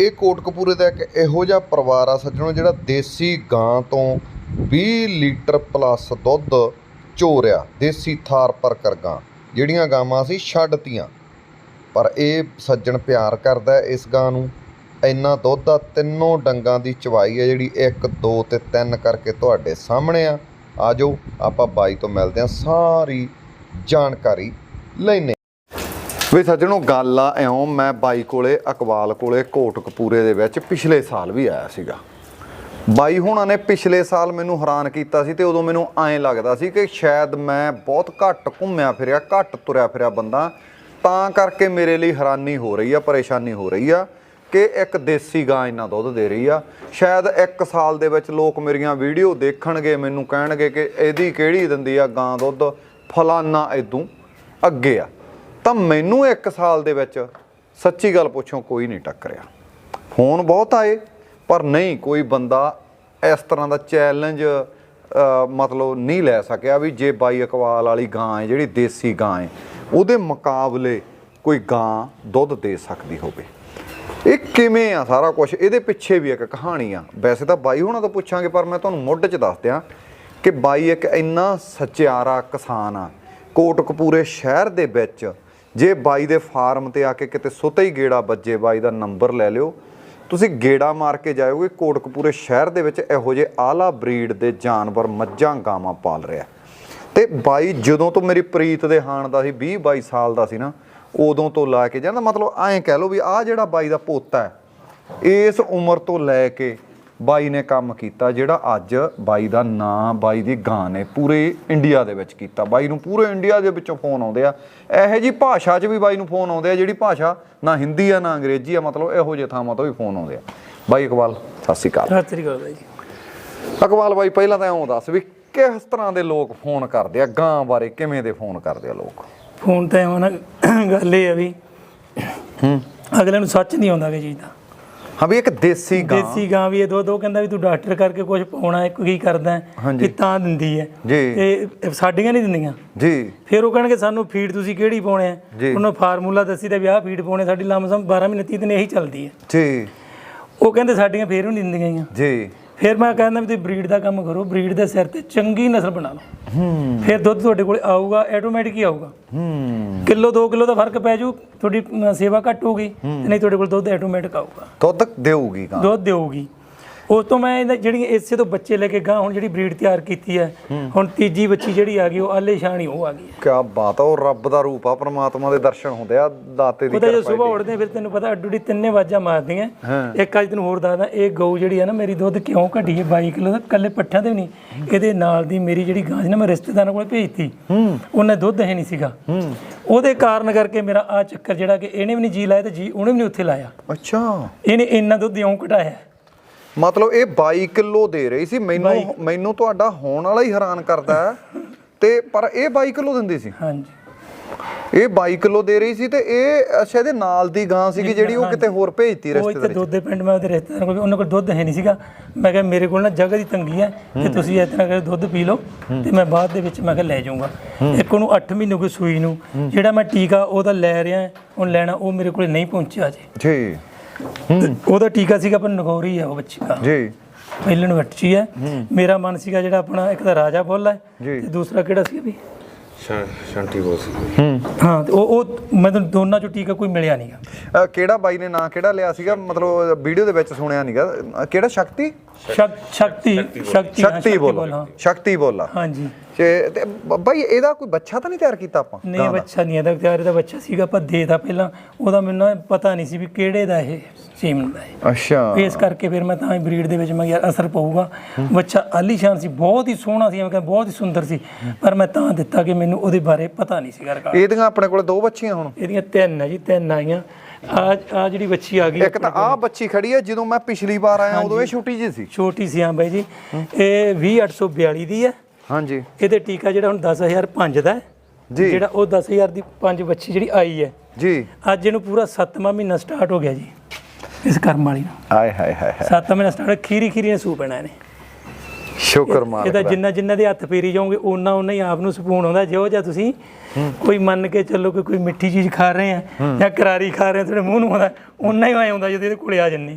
ਇਹ ਕੋਟਕਪੂਰੇ ਦਾ ਇੱਕ ਇਹੋ ਜਿਹਾ ਪਰਿਵਾਰ ਆ ਸੱਜਣੋ, ਜਿਹੜਾ ਦੇਸੀ ਗਾਂ ਤੋਂ 20 ਲੀਟਰ ਪਲੱਸ ਦੁੱਧ ਚੋਰਿਆ, ਦੇਸੀ ਥਾਰ ਪਰ ਕਰ ਗਾਂ। ਜਿਹੜੀਆਂ ਗਾਵਾਂ ਸੀ ਛੱਡਤੀਆਂ ਪਰ ਇਹ ਸੱਜਣ ਪਿਆਰ ਕਰਦਾ ਇਸ ਗਾਂ ਨੂੰ। ਇੰਨਾ ਦੁੱਧ ਆ, ਤਿੰਨੋਂ ਡੰਗਾਂ ਦੀ ਚਵਾਈ ਹੈ ਜਿਹੜੀ 1 2 ਤੇ 3 ਕਰਕੇ ਤੁਹਾਡੇ ਸਾਹਮਣੇ ਆ। ਆਜੋ ਆਪਾਂ ਬਾਈ ਤੋਂ ਮਿਲਦੇ ਆ ਸਾਰੀ ਜਾਣਕਾਰੀ ਲੈਨੇ ਵੀ ਸੱਜਣੋ, ਗੱਲ ਆ ਇਉਂ, ਮੈਂ ਬਾਈ ਕੋਲੇ ਅਕਬਾਲ ਕੋਲੇ ਕੋਟਕਪੂਰੇ ਦੇ ਵਿੱਚ ਪਿਛਲੇ ਸਾਲ ਵੀ ਆਇਆ ਸੀਗਾ। ਬਾਈ ਹੁਣਾਂ ਨੇ ਪਿਛਲੇ ਸਾਲ ਮੈਨੂੰ ਹੈਰਾਨ ਕੀਤਾ ਸੀ ਤੇ ਉਦੋਂ ਮੈਨੂੰ ਐਂ ਲੱਗਦਾ ਸੀ ਕਿ ਸ਼ਾਇਦ ਮੈਂ ਬਹੁਤ ਘੱਟ ਘੁੰਮਿਆ ਫਿਰਿਆ, ਘੱਟ ਤੁਰਿਆ ਫਿਰਿਆ ਬੰਦਾ, ਤਾਂ ਕਰਕੇ ਮੇਰੇ ਲਈ ਹੈਰਾਨੀ ਹੋ ਰਹੀ ਆ, ਪਰੇਸ਼ਾਨੀ ਹੋ ਰਹੀ ਆ ਕਿ ਇੱਕ ਦੇਸੀ ਗਾਂ ਇੰਨਾ ਦੁੱਧ ਦੇ ਰਹੀ ਆ। ਸ਼ਾਇਦ ਇੱਕ ਸਾਲ ਦੇ ਵਿੱਚ ਲੋਕ ਮੇਰੀਆਂ ਵੀਡੀਓ ਦੇਖਣਗੇ, ਮੈਨੂੰ ਕਹਿਣਗੇ ਕਿ ਇਹਦੀ ਕਿਹੜੀ ਦਿੰਦੀ ਆ ਗਾਂ ਦੁੱਧ? ਫਲਾਨਾ ਇਦੋਂ ਅੱਗੇ ਆ। ਤਾਂ ਮੈਨੂੰ ਇੱਕ ਸਾਲ ਦੇ ਵਿੱਚ ਸੱਚੀ ਗੱਲ ਪੁੱਛੋ ਕੋਈ ਨਹੀਂ ਟੱਕਰਿਆ ਫੋਨ ਬਹੁਤ ਆਏ, ਪਰ ਨਹੀਂ, ਕੋਈ ਬੰਦਾ ਇਸ ਤਰ੍ਹਾਂ ਦਾ ਚੈਲੰਜ ਮਤਲਬ ਨਹੀਂ ਲੈ ਸਕਿਆ ਵੀ ਜੇ ਬਾਈ ਅਕਵਾਲ ਵਾਲੀ ਗਾਂ ਹੈ, ਜਿਹੜੀ ਦੇਸੀ ਗਾਂ ਹੈ, ਉਹਦੇ ਮੁਕਾਬਲੇ ਕੋਈ ਗਾਂ ਦੁੱਧ ਦੇ ਸਕਦੀ ਹੋਵੇ। ਇਹ ਕਿਵੇਂ ਆ ਸਾਰਾ ਕੁਝ ਇਹਦੇ ਪਿੱਛੇ ਵੀ ਇੱਕ ਕਹਾਣੀ ਆ। ਵੈਸੇ ਤਾਂ ਬਾਈ ਹੁਣਾਂ ਤੋਂ ਪੁੱਛਾਂਗੇ, ਪਰ ਮੈਂ ਤੁਹਾਨੂੰ ਮੁੱਢ 'ਚ ਦੱਸ ਦਿਆਂ ਕਿ ਬਾਈ ਇੱਕ ਇੰਨਾ ਸਚਿਆਰਾ ਕਿਸਾਨ ਆ, ਕੋਟਕਪੂਰੇ ਸ਼ਹਿਰ ਦੇ ਵਿੱਚ ਜੇ ਬਾਈ ਦੇ ਫਾਰਮ ਤੇ ਆ ਕੇ ਕਿਤੇ ਸੁੱਤੇ ਹੀ ਗੇੜਾ ਵੱਜੇ, ਬਾਈ ਦਾ ਨੰਬਰ ਲੈ ਲਿਓ। ਤੁਸੀਂ ਗੇੜਾ ਮਾਰ ਕੇ ਜਾਓਗੇ ਕੋਟਕਪੂਰੇ ਸ਼ਹਿਰ ਦੇ ਵਿੱਚ ਇਹੋ ਜਿਹੇ ਆਲਾ ਬਰੀਡ ਦੇ ਜਾਨਵਰ ਮੱਝਾਂ ਗਾਵਾਂ ਪਾਲ ਰਿਹਾ ਤੇ ਬਾਈ ਜਦੋਂ ਤੋਂ ਮੇਰੀ ਪ੍ਰੀਤ ਦੇ ਹਾਣ ਦਾ ਸੀ 20 22 ਸਾਲ ਦਾ ਸੀ ਨਾ, ਉਦੋਂ ਤੋਂ ਲਾ ਕੇ ਜਾਂਦਾ, ਮਤਲਬ ਐਂ ਕਹਿ ਲਓ ਵੀ ਆਹ ਜਿਹੜਾ ਬਾਈ ਦਾ ਪੋਤਾ ਹੈ, ਇਸ ਉਮਰ ਤੋਂ ਲੈ ਕੇ ਬਾਈ ਨੇ ਕੰਮ ਕੀਤਾ ਜਿਹੜਾ ਅੱਜ ਬਾਈ ਦਾ ਨਾਂ ਬਾਈ ਦੀ ਗਾਂ ਨੇ ਪੂਰੇ ਇੰਡੀਆ ਦੇ ਵਿੱਚ ਕੀਤਾ। ਬਾਈ ਨੂੰ ਪੂਰੇ ਇੰਡੀਆ ਦੇ ਵਿੱਚੋਂ ਫੋਨ ਆਉਂਦੇ ਆ। ਇਹੋ ਜੀ ਭਾਸ਼ਾ 'ਚ ਵੀ ਬਾਈ ਨੂੰ ਫੋਨ ਆਉਂਦੇ ਆ ਜਿਹੜੀ ਭਾਸ਼ਾ ਨਾ ਹਿੰਦੀ ਆ ਨਾ ਅੰਗਰੇਜ਼ੀ ਆ ਮਤਲਬ ਇਹੋ ਜਿਹੇ ਥਾਵਾਂ ਤੋਂ ਵੀ ਫੋਨ ਆਉਂਦੇ ਆ। ਬਾਈ ਇਕਬਾਲ ਸਤਿ ਸ਼੍ਰੀ ਅਕਾਲ। ਸਤਿ ਸ੍ਰੀ ਅਕਾਲ ਬਾਈ ਜੀ। ਇਕਬਾਲ ਬਾਈ ਪਹਿਲਾਂ ਤਾਂ ਇਉਂ ਦੱਸ ਵੀ ਕਿਸ ਤਰ੍ਹਾਂ ਦੇ ਲੋਕ ਫੋਨ ਕਰਦੇ ਆ? ਗਾਂ ਬਾਰੇ ਕਿਵੇਂ ਦੇ ਫੋਨ ਕਰਦੇ ਆ ਲੋਕ? ਫੋਨ ਤੇ ਆਉਣਾ ਗੱਲ ਇਹ ਆ ਵੀ ਹੂੰ। ਅਗਲੇ ਨੂੰ ਸੱਚ ਨਹੀਂ ਆਉਂਦਾ ਕਿ ਚੀਜ਼ ਦਾ। ਹਾਂ ਵੀ ਇੱਕ ਦੇਸੀ ਗਾਂ। ਦੇਸੀ ਗਾਂ ਵੀ ਇਹ ਦੋ ਦੋ ਕਹਿੰਦਾ ਵੀ ਤੂੰ ਡਾਕਟਰ ਕਰਕੇ ਕੁਝ ਪਾਉਣਾ ਹੈ ਕੀ ਕਰਦਾ। ਕਿ ਤਾਂ ਦਿੰਦੀ ਹੈ। ਤੇ ਸਾਡੀਆਂ ਨਹੀਂ ਦਿੰਦੀਆਂ। ਜੀ। ਫਿਰ ਉਹ ਕਹਿਣਗੇ ਸਾਨੂੰ ਫੀਡ ਤੁਸੀਂ ਕਿਹੜੀ ਪਾਉਣੇ ਉਹਨਾਂ ਫਾਰਮੂਲਾ ਦੱਸੀ ਦਾ ਵੀ ਆਹ ਫੀਡ ਪਾਉਣੇ ਸਾਡੀ ਲੰਮਸਮ 12 ਮਹੀਨੇ 30 ਦਿਨ ਇਹੀ ਚੱਲਦੀ ਹੈ। ਜੀ। ਉਹ ਕਹਿੰਦੇ ਸਾਡੀਆਂ ਫੇਰ ਵੀ ਨਹੀਂ ਦਿੰਦੀਆਂ ਜੀ। ਫਿਰ ਮੈਂ ਕਹਿੰਦਾ ਵੀ ਤੁਸੀਂ ਬਰੀਡ ਦਾ ਕੰਮ ਕਰੋ ਬਰੀਡ ਦੇ ਸਿਰ ਤੇ ਚੰਗੀ ਨਸਲ ਬਣਾ ਲਓ। ਹੂੰ। ਫਿਰ ਦੁੱਧ ਤੁਹਾਡੇ ਕੋਲ ਆਊਗਾ ਆਟੋਮੈਟਿਕ ਹੀ ਆਊਗਾ। ਹੂੰ। ਕਿਲੋ 2 ਕਿਲੋ ਦਾ ਫ਼ਰਕ ਪੈ ਜੂ ਤੁਹਾਡੀ ਸੇਵਾ ਘੱਟ ਹੋਊਗੀ ਤੇ ਨਹੀਂ ਤੁਹਾਡੇ ਕੋਲ ਦੁੱਧ ਆਟੋਮੈਟਿਕ ਆਊਗਾ। ਦੁੱਧ ਦੇਊਗੀ ਦੁੱਧ ਦੇਊਗੀ। ਉਸ ਤੋਂ ਮੈਂ ਇਹਦਾ ਜਿਹੜੀਆਂ ਇਸੇ ਤੋਂ ਬੱਚੇ ਲੈ ਕੇ ਗਾਂ ਹੁਣ ਜਿਹੜੀ ਬਰੀਡ ਤਿਆਰ ਕੀਤੀ ਹੈ ਹੁਣ ਤੀਜੀ ਬੱਚੀ ਜਿਹੜੀ ਆ ਗਈ ਉਹ ਆਲੇਸ਼ਾਨ ਹੀ ਉਹ ਆ ਗਈ ਹੈ। ਕਿਆ ਬਾਤ ਆ ਉਹ ਰੱਬ ਦਾ ਰੂਪ ਆ ਪ੍ਰਮਾਤਮਾ ਦੇ ਦਰਸ਼ਨ ਹੁੰਦੇ ਆ ਦਾਤੇ ਦੀ ਉਹਦਾ ਜੇ ਕਿਰਪਾ ਸਵੇਰ ਉੱਠਦੇ ਫਿਰ ਤੈਨੂੰ ਪਤਾ ਅੱਡੂ ਅੱਡੀ ਤਿੰਨੇ ਵਾਜਾਂ ਮਾਰਦੀਆਂ। ਇੱਕ ਅੱਜ ਤੈਨੂੰ ਹੋਰ ਦੱਸਦਾ ਇਹ ਗਊ ਜਿਹੜੀ ਆ ਨਾ ਮੇਰੀ ਦੁੱਧ ਕਿਉਂ ਘਟੀ ਹੈ? 22 ਕਿਲੋ ਦਾ ਕੱਲੇ ਪੱਠਿਆਂ ਤੇ ਵੀ ਨਹੀਂ। ਇਹਦੇ ਨਾਲ ਦੀ ਮੇਰੀ ਜਿਹੜੀ ਗਾਂ ਸੀ ਨਾ ਮੈਂ ਰਿਸ਼ਤੇਦਾਰਾਂ ਕੋਲ ਭੇਜਤੀ। ਉਹਨੇ ਦੁੱਧ ਹੈ ਨਹੀਂ ਸੀਗਾ। ਉਹਦੇ ਕਾਰਨ ਕਰਕੇ ਮੇਰਾ ਆ ਚੱਕਰ ਜਿਹੜਾ ਕਿ ਇਹਨੇ ਵੀ ਨਹੀਂ ਜੀ ਲਾਇਆ ਤੇ ਜੀ ਉਹਨੇ ਵੀ ਨਹੀਂ ਉੱਥੇ ਲਾਇਆ। ਅੱਛਾ। ਇਹਨੇ ਇੰਨਾ ਦੁੱਧ ਇਉਂ ਘਟਾਇਆ। ਮਤਲਬ ਇਹ 22 ਕਿਲੋ ਦੇ ਰਹੀ ਸੀ। ਮੈਨੂੰ ਮੈਨੂੰ ਤੁਹਾਡਾ ਹੋਣ ਵਾਲਾ ਹੀ ਹੈਰਾਨ ਕਰਦਾ ਤੇ ਪਰ ਇਹ 22 ਕਿਲੋ ਦਿੰਦੀ ਸੀ। ਹਾਂਜੀ। ਇਹ 22 ਕਿਲੋ ਦੇ ਰਹੀ ਸੀ ਤੇ ਇਹ ਅੱਛਾ ਇਹਦੇ ਨਾਲ ਦੀ ਗਾਂ ਸੀਗੀ ਜਿਹੜੀ ਉਹ ਕਿਤੇ ਹੋਰ ਭੇਜਤੀ ਉਹ ਇੱਥੇ ਰਿਸ਼ਤੇਦਾਰੀ ਦੁੱਧ ਦੇ ਪਿੰਡ ਮੈਂ ਉਹਦੇ ਰਿਸ਼ਤੇਦਾਰਾਂ ਕੋਲ ਉਹਨਾਂ ਕੋਲ ਦੁੱਧ ਹੈ ਨਹੀਂ ਸੀਗਾ। ਮੈਂ ਕਿਹਾ ਮੇਰੇ ਕੋਲ ਨਾ ਜਗ੍ਹਾ ਦੀ ਤੰਗੀ ਹੈ ਤੇ ਤੁਸੀਂ ਇਸ ਤਰ੍ਹਾਂ ਕਰਕੇ ਦੁੱਧ ਪੀ ਲਓ ਤੇ ਮੈਂ ਬਾਅਦ ਦੇ ਵਿੱਚ ਮੈਂ ਕਿਹਾ ਲੈ ਜਾਊਂਗਾ। ਇੱਕ ਉਹਨੂੰ 8 ਮਹੀਨੇ ਕੋਈ ਸੂਈ ਨੂੰ। ਜਿਹੜਾ ਮੈਂ ਟੀਕਾ ਉਹਦਾ ਲੈ ਰਿਹਾ ਉਹ ਲੈਣਾ ਉਹ ਮੇਰੇ ਕੋਲ ਨਹੀਂ ਪਹੁੰਚਿਆ ਜੇ ਜੀ ਉਹਦਾ ਟੀਕਾ ਸੀਗਾ ਪਰ ਨਗੌਰੀ ਹੈ ਉਹ ਬੱਚੀ ਦਾ। ਜੀ। ਪਹਿਲਣ ਵੱਟੀ ਹੈ। ਮੇਰਾ ਮਨ ਸੀਗਾ ਜਿਹੜਾ ਆਪਣਾ ਇੱਕ ਤਾਂ ਰਾਜਾ ਬੁੱਲ ਹੈ। ਤੇ ਦੂਸਰਾ ਕਿਹੜਾ ਸੀ ਵੀ? ਸ਼ਾਂਤੀ ਬੋਲ ਸੀ। ਹੂੰ। ਹਾਂ ਤੇ ਉਹ ਉਹ ਮੈਨੂੰ ਦੋਨਾਂ ਚੋਂ ਟੀਕਾ ਕੋਈ ਮਿਲਿਆ ਨਹੀਂਗਾ ਕਿਹੜਾ ਬਾਈ ਨੇ ਨਾਂ ਕਿਹੜਾ ਲਿਆ ਸੀਗਾ? ਮਤਲਬ ਵੀਡੀਓ ਦੇ ਵਿੱਚ ਸੁਣਿਆ ਨਹੀਂਗਾ ਕਿਹੜਾ? ਸ਼ਕਤੀ? ਸ਼ਕ- ਸ਼ਕਤੀ ਸ਼ਕਤੀ ਸ਼ਕਤੀ ਬੋਲ। ਸ਼ਕਤੀ ਬੋਲਾ ਹਾਂਜੀ। ਤੇ ਬਾਈ ਇਹਦਾ ਕੋਈ ਬੱਚਾ ਤਾਂ ਨਹੀਂ ਤਿਆਰ ਕੀਤਾ ਆਪਾਂ? ਨਹੀਂ ਬੱਚਾ ਨਹੀਂ ਇਹਦਾ ਤਿਆਰ ਇਹਦਾ ਬੱਚਾ ਸੀਗਾ ਪਰ ਦੇਦਾ ਪਹਿਲਾਂ। ਉਹਦਾ ਮੈਨੂੰ ਪਤਾ ਨਹੀਂ ਸੀ ਵੀ ਕਿਹੜੇ ਦਾ ਇਹ ਸੀਮਨ ਦਾ ਹੈ ਅੱਛਾ। ਇਸ ਕਰਕੇ ਫਿਰ ਮੈਂ ਤਾਂ ਹੀ ਬਰੀਡ ਦੇ ਵਿੱਚ ਮੈਂ ਕਿਹਾ ਅਸਰ ਪਊਗਾ। ਬੱਚਾ ਆਲੀਸ਼ਾਨ ਸੀ ਬਹੁਤ ਹੀ ਸੋਹਣਾ ਸੀ ਮੈਂ ਕਿਹਾ ਬਹੁਤ ਹੀ ਸੁੰਦਰ ਸੀ। ਪਰ ਮੈਂ ਤਾਂ ਦਿੱਤਾ ਕਿ ਮੈਨੂੰ ਉਹਦੇ ਬਾਰੇ ਪਤਾ ਨਹੀਂ ਸੀਗਾ ਰਿਕਾਰਡ ਇਹਦੀਆਂ ਆਪਣੇ ਕੋਲ ਦੋ ਬੱਚੀਆਂ ਹੁਣ? ਇਹਦੀਆਂ ਤਿੰਨ ਹੈ ਜੀ ਤਿੰਨ ਆਈਆਂ। ਆ ਆ ਜਿਹੜੀ ਬੱਚੀ ਆ ਗਈ ਇੱਕ ਤਾਂ ਆਹ ਬੱਚੀ ਖੜੀ ਹੈ ਜਦੋਂ ਮੈਂ ਪਿਛਲੀ ਵਾਰ ਆਇਆ ਉਦੋਂ ਇਹ ਛੋਟੀ ਜਿਹੀ ਸੀ। ਛੋਟੀ ਸੀ ਹਾਂ ਬਾਈ ਜੀ। ਇਹ 20842 ਦੀ ਹੈ। ਹਾਂਜੀ। ਇਹਦੇ ਟੀਕਾ ਜਿਹੜਾ ਹੁਣ 10005 ਦਾ ਹੈ ਜੀ। ਜਿਹੜਾ ਉਹ 10000 ਦੀ ਪੰਜ ਬੱਚੀ ਜਿਹੜੀ ਆਈ ਹੈ। ਜੀ। ਅੱਜ ਇਹਨੂੰ ਪੂਰਾ 7ਵਾਂ ਮਹੀਨਾ ਸਟਾਰਟ ਹੋ ਗਿਆ ਜੀ ਇਸ ਕਰਮ ਵਾਲੀ ਨੂੰ। ਆਏ ਹਾਏ ਹਾਏ ਹਾਏ। 7ਵਾਂ ਮਹੀਨਾ ਸਟਾਰਟ ਖੀਰੀ ਖੀਰੀ ਨੇ ਸੂ ਪੈਣਾ ਇਹਨੇ ਸ਼ੁਕਰ ਮਾਲਕ ਇਹਦਾ ਜਿੰਨਾ ਜਿੰਨਾ ਦੇ ਹੱਥ ਫੇਰੀ ਜਾਓਗੇ ਓਨਾ ਓਨਾ ਹੀ ਆਪ ਨੂੰ ਸਕੂਨ ਆਉਂਦਾ। ਜਿਉਂ ਜਿਹਾ ਤੁਸੀਂ ਕੋਈ ਮੰਨ ਕੇ ਚੱਲੋ ਕਿ ਕੋਈ ਮਿੱਠੀ ਚੀਜ਼ ਖਾ ਰਹੇ ਆ ਜਾਂ ਕਰਾਰੀ ਖਾ ਰਹੇ ਆ ਤੁਹਾਡੇ ਮੂੰਹ ਨੂੰ ਆਉਂਦਾ ਓਨਾ ਹੀ ਆਉਂਦਾ ਜਦੋਂ ਇਹਦੇ ਕੋਲੇ ਆ ਜੰਨੇ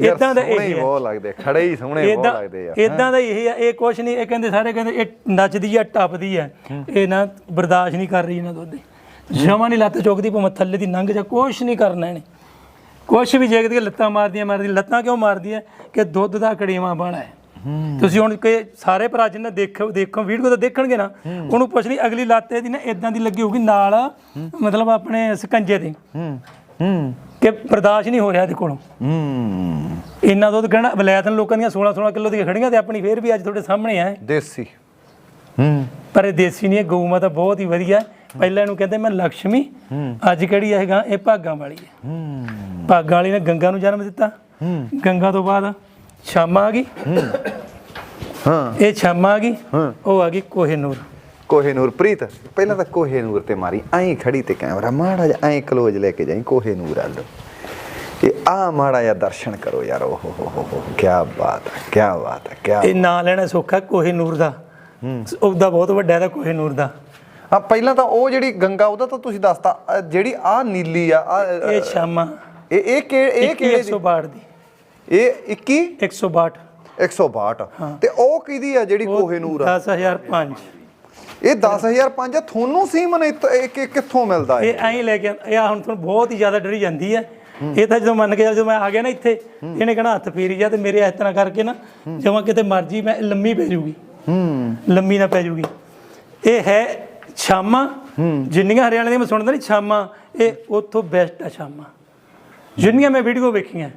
ਇਦਾਂ ਦਾ ਹੀ ਇਹ ਹੈ। ਬਹੁਤ ਲੱਗਦੇ ਖੜੇ ਹੀ ਸੋਹਣੇ ਬਹੁਤ ਲੱਗਦੇ ਯਾਰ ਇਦਾਂ ਦਾ ਇਹ ਆ ਇਹ ਕੁਛ ਨਹੀਂ ਇਹ ਕਹਿੰਦੇ ਸਾਰੇ ਕਹਿੰਦੇ ਇਹ ਨੱਚਦੀ ਆ ਟੱਪਦੀ ਆ। ਇਹ ਨਾ ਬਰਦਾਸ਼ਤ ਨਹੀਂ ਕਰ ਰਹੀ ਇਹਨਾਂ ਦੁੱਧ ਜਮਾ ਨਹੀਂ ਲੱਤ ਚੁੱਕਦੀ ਭਾਵੇਂ ਥੱਲੇ ਦੀ ਲੰਘ ਜਾ ਕੁਛ ਨਹੀਂ ਕਰਨਾ ਇਹਨੇ। ਕੁਛ ਵੀ ਕੇ ਲੱਤਾਂ ਮਾਰਦੀਆਂ ਮਾਰਦੀਆਂ ਲੱਤਾਂ ਕਿਉਂ ਮਾਰਦੀਆਂ? ਕਿ ਦੁੱਧ ਦਾ ਕੜੀਵਾ ਬਾਣਾ ਹੈ। ਤੁਸੀਂ ਹੁਣ ਕਿ ਸਾਰੇ ਭਰਾ ਜਿੰਨਾ ਦੇਖੋ ਦੇਖੋ ਵੀਡੀਓ ਤਾਂ ਦੇਖਣਗੇ ਨਾ ਉਹਨੂੰ ਪੁੱਛ ਲਈ ਅਗਲੀ ਲੱਤ ਇਹਦੀ ਨਾ ਇਦਾਂ ਦੀ ਲੱਗੀ ਹੋਊਗੀ ਨਾਲ ਮਤਲਬ ਆਪਣੇ ਸਕੰਜੇ ਤੇ। ਹੂੰ ਹੂੰ। ਕਿ ਬਰਦਾਸ਼ਤ ਨਹੀਂ ਹੋ ਰਿਹਾ ਇਹਦੇ ਕੋਲੋਂ। ਹੂੰ। ਇੰਨਾ ਦੁੱਧ ਕਹਿਣਾ ਵਲੈਤਨ ਲੋਕਾਂ ਦੀਆਂ 16 16 ਕਿਲੋ ਦੀਆਂ ਖੜੀਆਂ ਤੇ ਆਪਣੀ ਫੇਰ ਵੀ ਅੱਜ ਤੁਹਾਡੇ ਸਾਹਮਣੇ ਆ। ਦੇਸੀ। ਹੂੰ। ਪਰ ਇਹ ਦੇਸੀ ਨਹੀਂ ਇਹ ਗਊ ਮਾਤਾ ਬਹੁਤ ਹੀ ਵਧੀਆ। ਹੈ। ਪਹਿਲਾਂ ਇਹਨੂੰ ਕਹਿੰਦੇ ਮੈਂ ਲక్ష్ਮੀ ਅੱਜ ਕਿਹੜੀ ਹੈਗਾ ਇਹ ਭਾਗਾਂ ਵਾਲੀ ਹੈ ਹੂੰ। ਭਾਗਾਂ ਵਾਲੀ ਨੇ ਗੰਗਾ ਨੂੰ ਜਨਮ ਦਿੱਤਾ। ਗੰਗਾ ਤੋਂ ਬਾਅਦ ਸ਼ਾਮਾ ਆ ਗਈ। ਹਾਂ। ਇਹ ਸ਼ਾਮਾ ਆ ਗਈ। ਹਾਂ। ਉਹ ਆ ਗਈ ਕੋਹੇਨੂਰ ਕੋਹੇਨੂਰ ਪ੍ਰੀਤ ਪਹਿਲਾਂ ਤਾਂ ਕੋਹੇਨੂਰ ਤੇ ਮਾਰੀ ਐਂ ਖੜੀ ਤੇ ਕੈਮਰਾ ਮਾੜਾ ਜਿਹਾ ਐਂ ਕਲੋਜ਼ ਲੈ ਕੇ ਜਾਈ ਕੋਹੇਨੂਰ ਵੱਲ। ਇਹ ਆ ਮਾੜਾ ਜਿਹਾ ਦਰਸ਼ਨ ਕਰੋ ਯਾਰ ਓਹ ਹੋ ਹੋ ਹੋ ਕੀ ਬਾਤ ਹੈ ਕੀ ਬਾਤ ਹੈ ਕੀ ਇਹ ਨਾਂ ਲੈਣਾ ਸੌਖਾ ਕੋਹੇਨੂਰ ਦਾ। ਉਹਦਾ ਬਹੁਤ ਵੱਡਾ ਇਹਦਾ ਕੋਹੇਨੂਰ ਦਾ। ਹਾਂ ਪਹਿਲਾਂ ਤਾਂ ਉਹ ਜਿਹੜੀ ਗੰਗਾ ਉਹਦਾ ਤਾਂ ਤੁਸੀਂ ਦੱਸਤਾ ਜਿਹੜੀ ਆ ਨੀਲੀ ਆ ਇਹ ਸ਼ਾਮਾ। ਇਹ ਇਹ ਕਿ ਇਹ ਕਿਹੜੇ ਦੀ 162 ਦੀ। ਇਹ 21 162 162 ਤੇ ਉਹ ਕਿਹਦੀ ਆ ਜਿਹੜੀ ਕੋਹੇਨੂਰ ਆ? 10005 ਇਹ 10005 ਆ ਤੁਹਾਨੂੰ ਸੀਮਨ ਇਹ ਕਿੱਥੋਂ ਮਿਲਦਾ ਇਹ? ਐਂ ਲੈ ਕੇ ਇਹ ਹੁਣ ਤੁਹਾਨੂੰ ਬਹੁਤ ਹੀ ਜ਼ਿਆਦਾ ਡਰੀ ਜਾਂਦੀ ਹੈ। ਇਹ ਤਾਂ ਜਦੋਂ ਮੰਨ ਕੇ ਜਦੋਂ ਮੈਂ ਆ ਗਿਆ ਨਾ ਇੱਥੇ ਇਹਨੇ ਕਹਣਾ ਹੱਥ ਫੇਰੀ ਜਾ ਤੇ ਮੇਰੇ ਇਸ ਤਰ੍ਹਾਂ ਕਰਕੇ ਨਾ ਜਮਾਂ ਕਿਤੇ ਮਰਜ਼ੀ ਮੈਂ ਲੰਮੀ ਪੈ ਜੂਗੀ। ਹੂੰ। ਲੰਮੀ ਨਾ ਪੈ ਜੂਗੀ। ਇਹ ਹੈ ਸ਼ਾਮਾ ਜਿੰਨੀਆਂ ਹਰਿਆਣੇ ਦੀਆਂ ਮੈਂ ਸੁਣਦਾ ਨਹੀਂ ਸ਼ਾਮਾ ਇਹ ਉੱਥੋਂ ਬੈਸਟ ਆ ਸ਼ਾਮਾ ਜਿੰਨੀਆਂ ਮੈਂ ਵੀਡੀਓ ਵੇਖੀਆਂ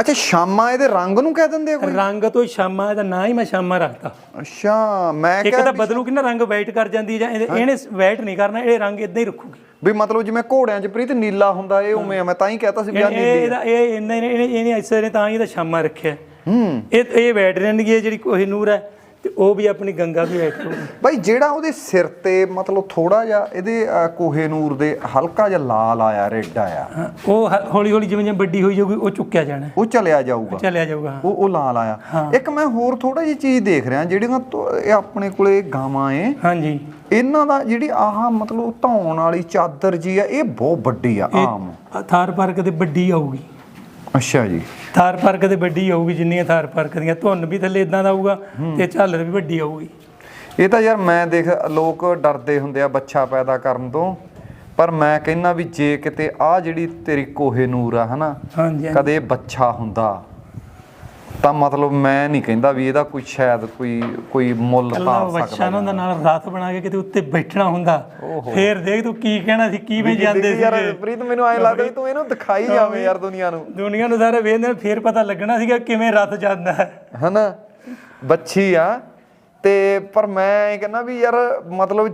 ਅੱਛਾ ਸ਼ਾਮਾ ਇਹਦੇ ਰੰਗ ਨੂੰ ਕਹਿ ਦਿੰਦੇ ਆ ਕੋਈ? ਰੰਗ ਤੋਂ ਹੀ ਸ਼ਾਮਾ ਇਹਦਾ ਨਾਂ ਹੀ ਮੈਂ ਸ਼ਾਮਾ ਰੱਖਤਾ। ਅੱਛਾ ਮੈਂ ਇੱਕ ਤਾਂ ਬਦਲੂ ਕਿ ਨਾ ਰੰਗ ਵਾਈਟ ਕਰ ਜਾਂਦੀ ਹੈ ਜਾਂ ਇਹਨੇ ਵਾਈਟ ਨਹੀਂ ਕਰਨਾ ਇਹ ਰੰਗ ਇਦਾਂ ਹੀ ਰੱਖੂਗੀ। ਵੀ ਮਤਲਬ ਜਿਵੇਂ ਘੋੜਿਆਂ 'ਚ ਪ੍ਰੀਤ ਨੀਲਾ ਹੁੰਦਾ ਇਹ ਉਵੇਂ ਆ ਮੈਂ ਤਾਂ ਹੀ ਕਹਤਾ ਸੀ ਵੀ ਆ ਨੀਲੀ ਇਹਦਾ ਇਹ ਇਹਨੇ ਇਹਨੇ ਇਹਨੇ ਇਸੇ ਨੇ ਤਾਂ ਹੀ ਇਹਦਾ ਸ਼ਾਮਾ ਰੱਖਿਆ। ਹੂੰ। ਇਹ ਇਹ ਵੈਟ ਰਹਿਣਗੀ ਇਹ ਜਿਹੜੀ ਕੋਹੀਨੂਰ ਹੈ। ਤੇ ਉਹ ਵੀ ਆਪਣੀ ਗੰਗਾ ਵੀ ਰਹੂਗੀ ਭਾਈ ਜਿਹੜਾ ਉਹਦੇ ਸਿਰ ਤੇ ਮਤਲਬ ਥੋੜਾ ਜਿਹਾ ਇਹਦੇ ਅਹ, ਕੋਹੇਨੂਰ ਦੇ ਹਲਕਾ ਜਿਹਾ ਲਾਲ ਆਇਆ ਰੈੱਡ ਆਇਆ। ਉਹ ਹੌਲੀ ਹੌਲੀ ਜਿਵੇਂ ਜਿਵੇਂ ਵੱਡੀ ਹੋਈ ਜਾਊਗੀ ਉਹ ਚੁੱਕਿਆ ਜਾਣਾ। ਉਹ ਚਲਿਆ ਜਾਊਗਾ। ਚੱਲਿਆ ਜਾਊਗਾ ਉਹ ਉਹ ਲਾਲ ਆਇਆ। ਇੱਕ ਮੈਂ ਹੋਰ ਥੋੜਾ ਜਿਹੀ ਚੀਜ਼ ਦੇਖ ਰਿਹਾ ਜਿਹੜੀਆਂ ਇਹ ਆਪਣੇ ਕੋਲੇ ਗਾਵਾਂ ਏ। ਹਾਂਜੀ। ਇਹਨਾਂ ਦਾ ਜਿਹੜੀ ਆਹ ਮਤਲਬ ਧੌਣ ਵਾਲੀ ਚਾਦਰ ਜੀ ਆ ਇਹ ਬਹੁਤ ਵੱਡੀ ਆ ਆਮ। ਥਾਰ ਪਾਰਕ ਤੇ ਵੱਡੀ ਆਊਗੀ। ਅੱਛਾ ਜੀ। ਥਾਰ ਪਾਰਕ ਤੇ ਵੱਡੀ ਆਊਗੀ ਜਿੰਨੀਆਂ ਥਾਰ ਪਾਰਕ ਦੀਆਂ। ਧੁੰਨ ਵੀ ਥੱਲੇ ਇਦਾਂ ਦਾ ਆਊਗਾ ਤੇ ਝਾਲਰ ਵੀ ਵੱਡੀ ਆਊਗੀ ਇਹ ਤਾਂ ਯਾਰ ਮੈਂ ਦੇਖ ਲੋਕ ਡਰਦੇ ਹੁੰਦੇ ਆ ਬੱਚਾ ਪੈਦਾ ਕਰਨ ਤੋਂ। ਪਰ ਮੈਂ ਕਹਿੰਨਾ ਵੀ ਜੇ ਕਿਤੇ ਆ ਜਿਹੜੀ ਤੇਰੀ ਕੋਹੇ ਨੂਰ ਆ ਹਨਾ। ਕਦੇ ਬੱਚਾ ਹੁੰਦਾ। ਤਾਂ ਮਤਲਬ ਮੈਂ ਨਹੀਂ ਕਹਿੰਦਾ ਵੀ ਇਹਦਾ ਕੋਈ ਸ਼ਾਇਦ ਕੋਈ ਕੋਈ ਮੁੱਲ ਪਾ ਬੱਚਾ ਸਕਦਾ ਨਾ ਉਹਦਾ ਨਾਲ ਰਾਤ ਬਣਾ ਕੇ ਕਿਤੇ ਉੱਤੇ ਬੈਠਣਾ ਹੁੰਦਾ। ਫੇਰ ਦੇਖ ਤੂੰ ਕੀ ਕਹਿਣਾ ਸੀ ਕਿਵੇਂ ਜਾਂਦੇ ਯਾਰ ਸੀਗੇ। ਪ੍ਰੀਤ ਮੈਨੂੰ ਐਂ ਲੱਗਦਾ ਤੂੰ ਇਹਨੂੰ ਦਿਖਾਈ ਜਾਵੇਂ ਯਾਰ ਦੁਨੀਆ ਨੂੰ। ਦੁਨੀਆ ਨੂੰ ਸਾਰੇ ਵੇਖਦੇ ਨੇ ਫੇਰ ਪਤਾ ਲੱਗਣਾ ਸੀਗਾ ਕਿਵੇਂ ਰੱਥ ਜਾਂਦਾ ਹੈ। ਹਨਾ? ਬੱਚੀ ਆ। ਤੇ ਪਰ ਮੈਂ ਇਹ ਕਹਿੰਦਾ ਵੀ ਯਾਰ ਮਤਲਬ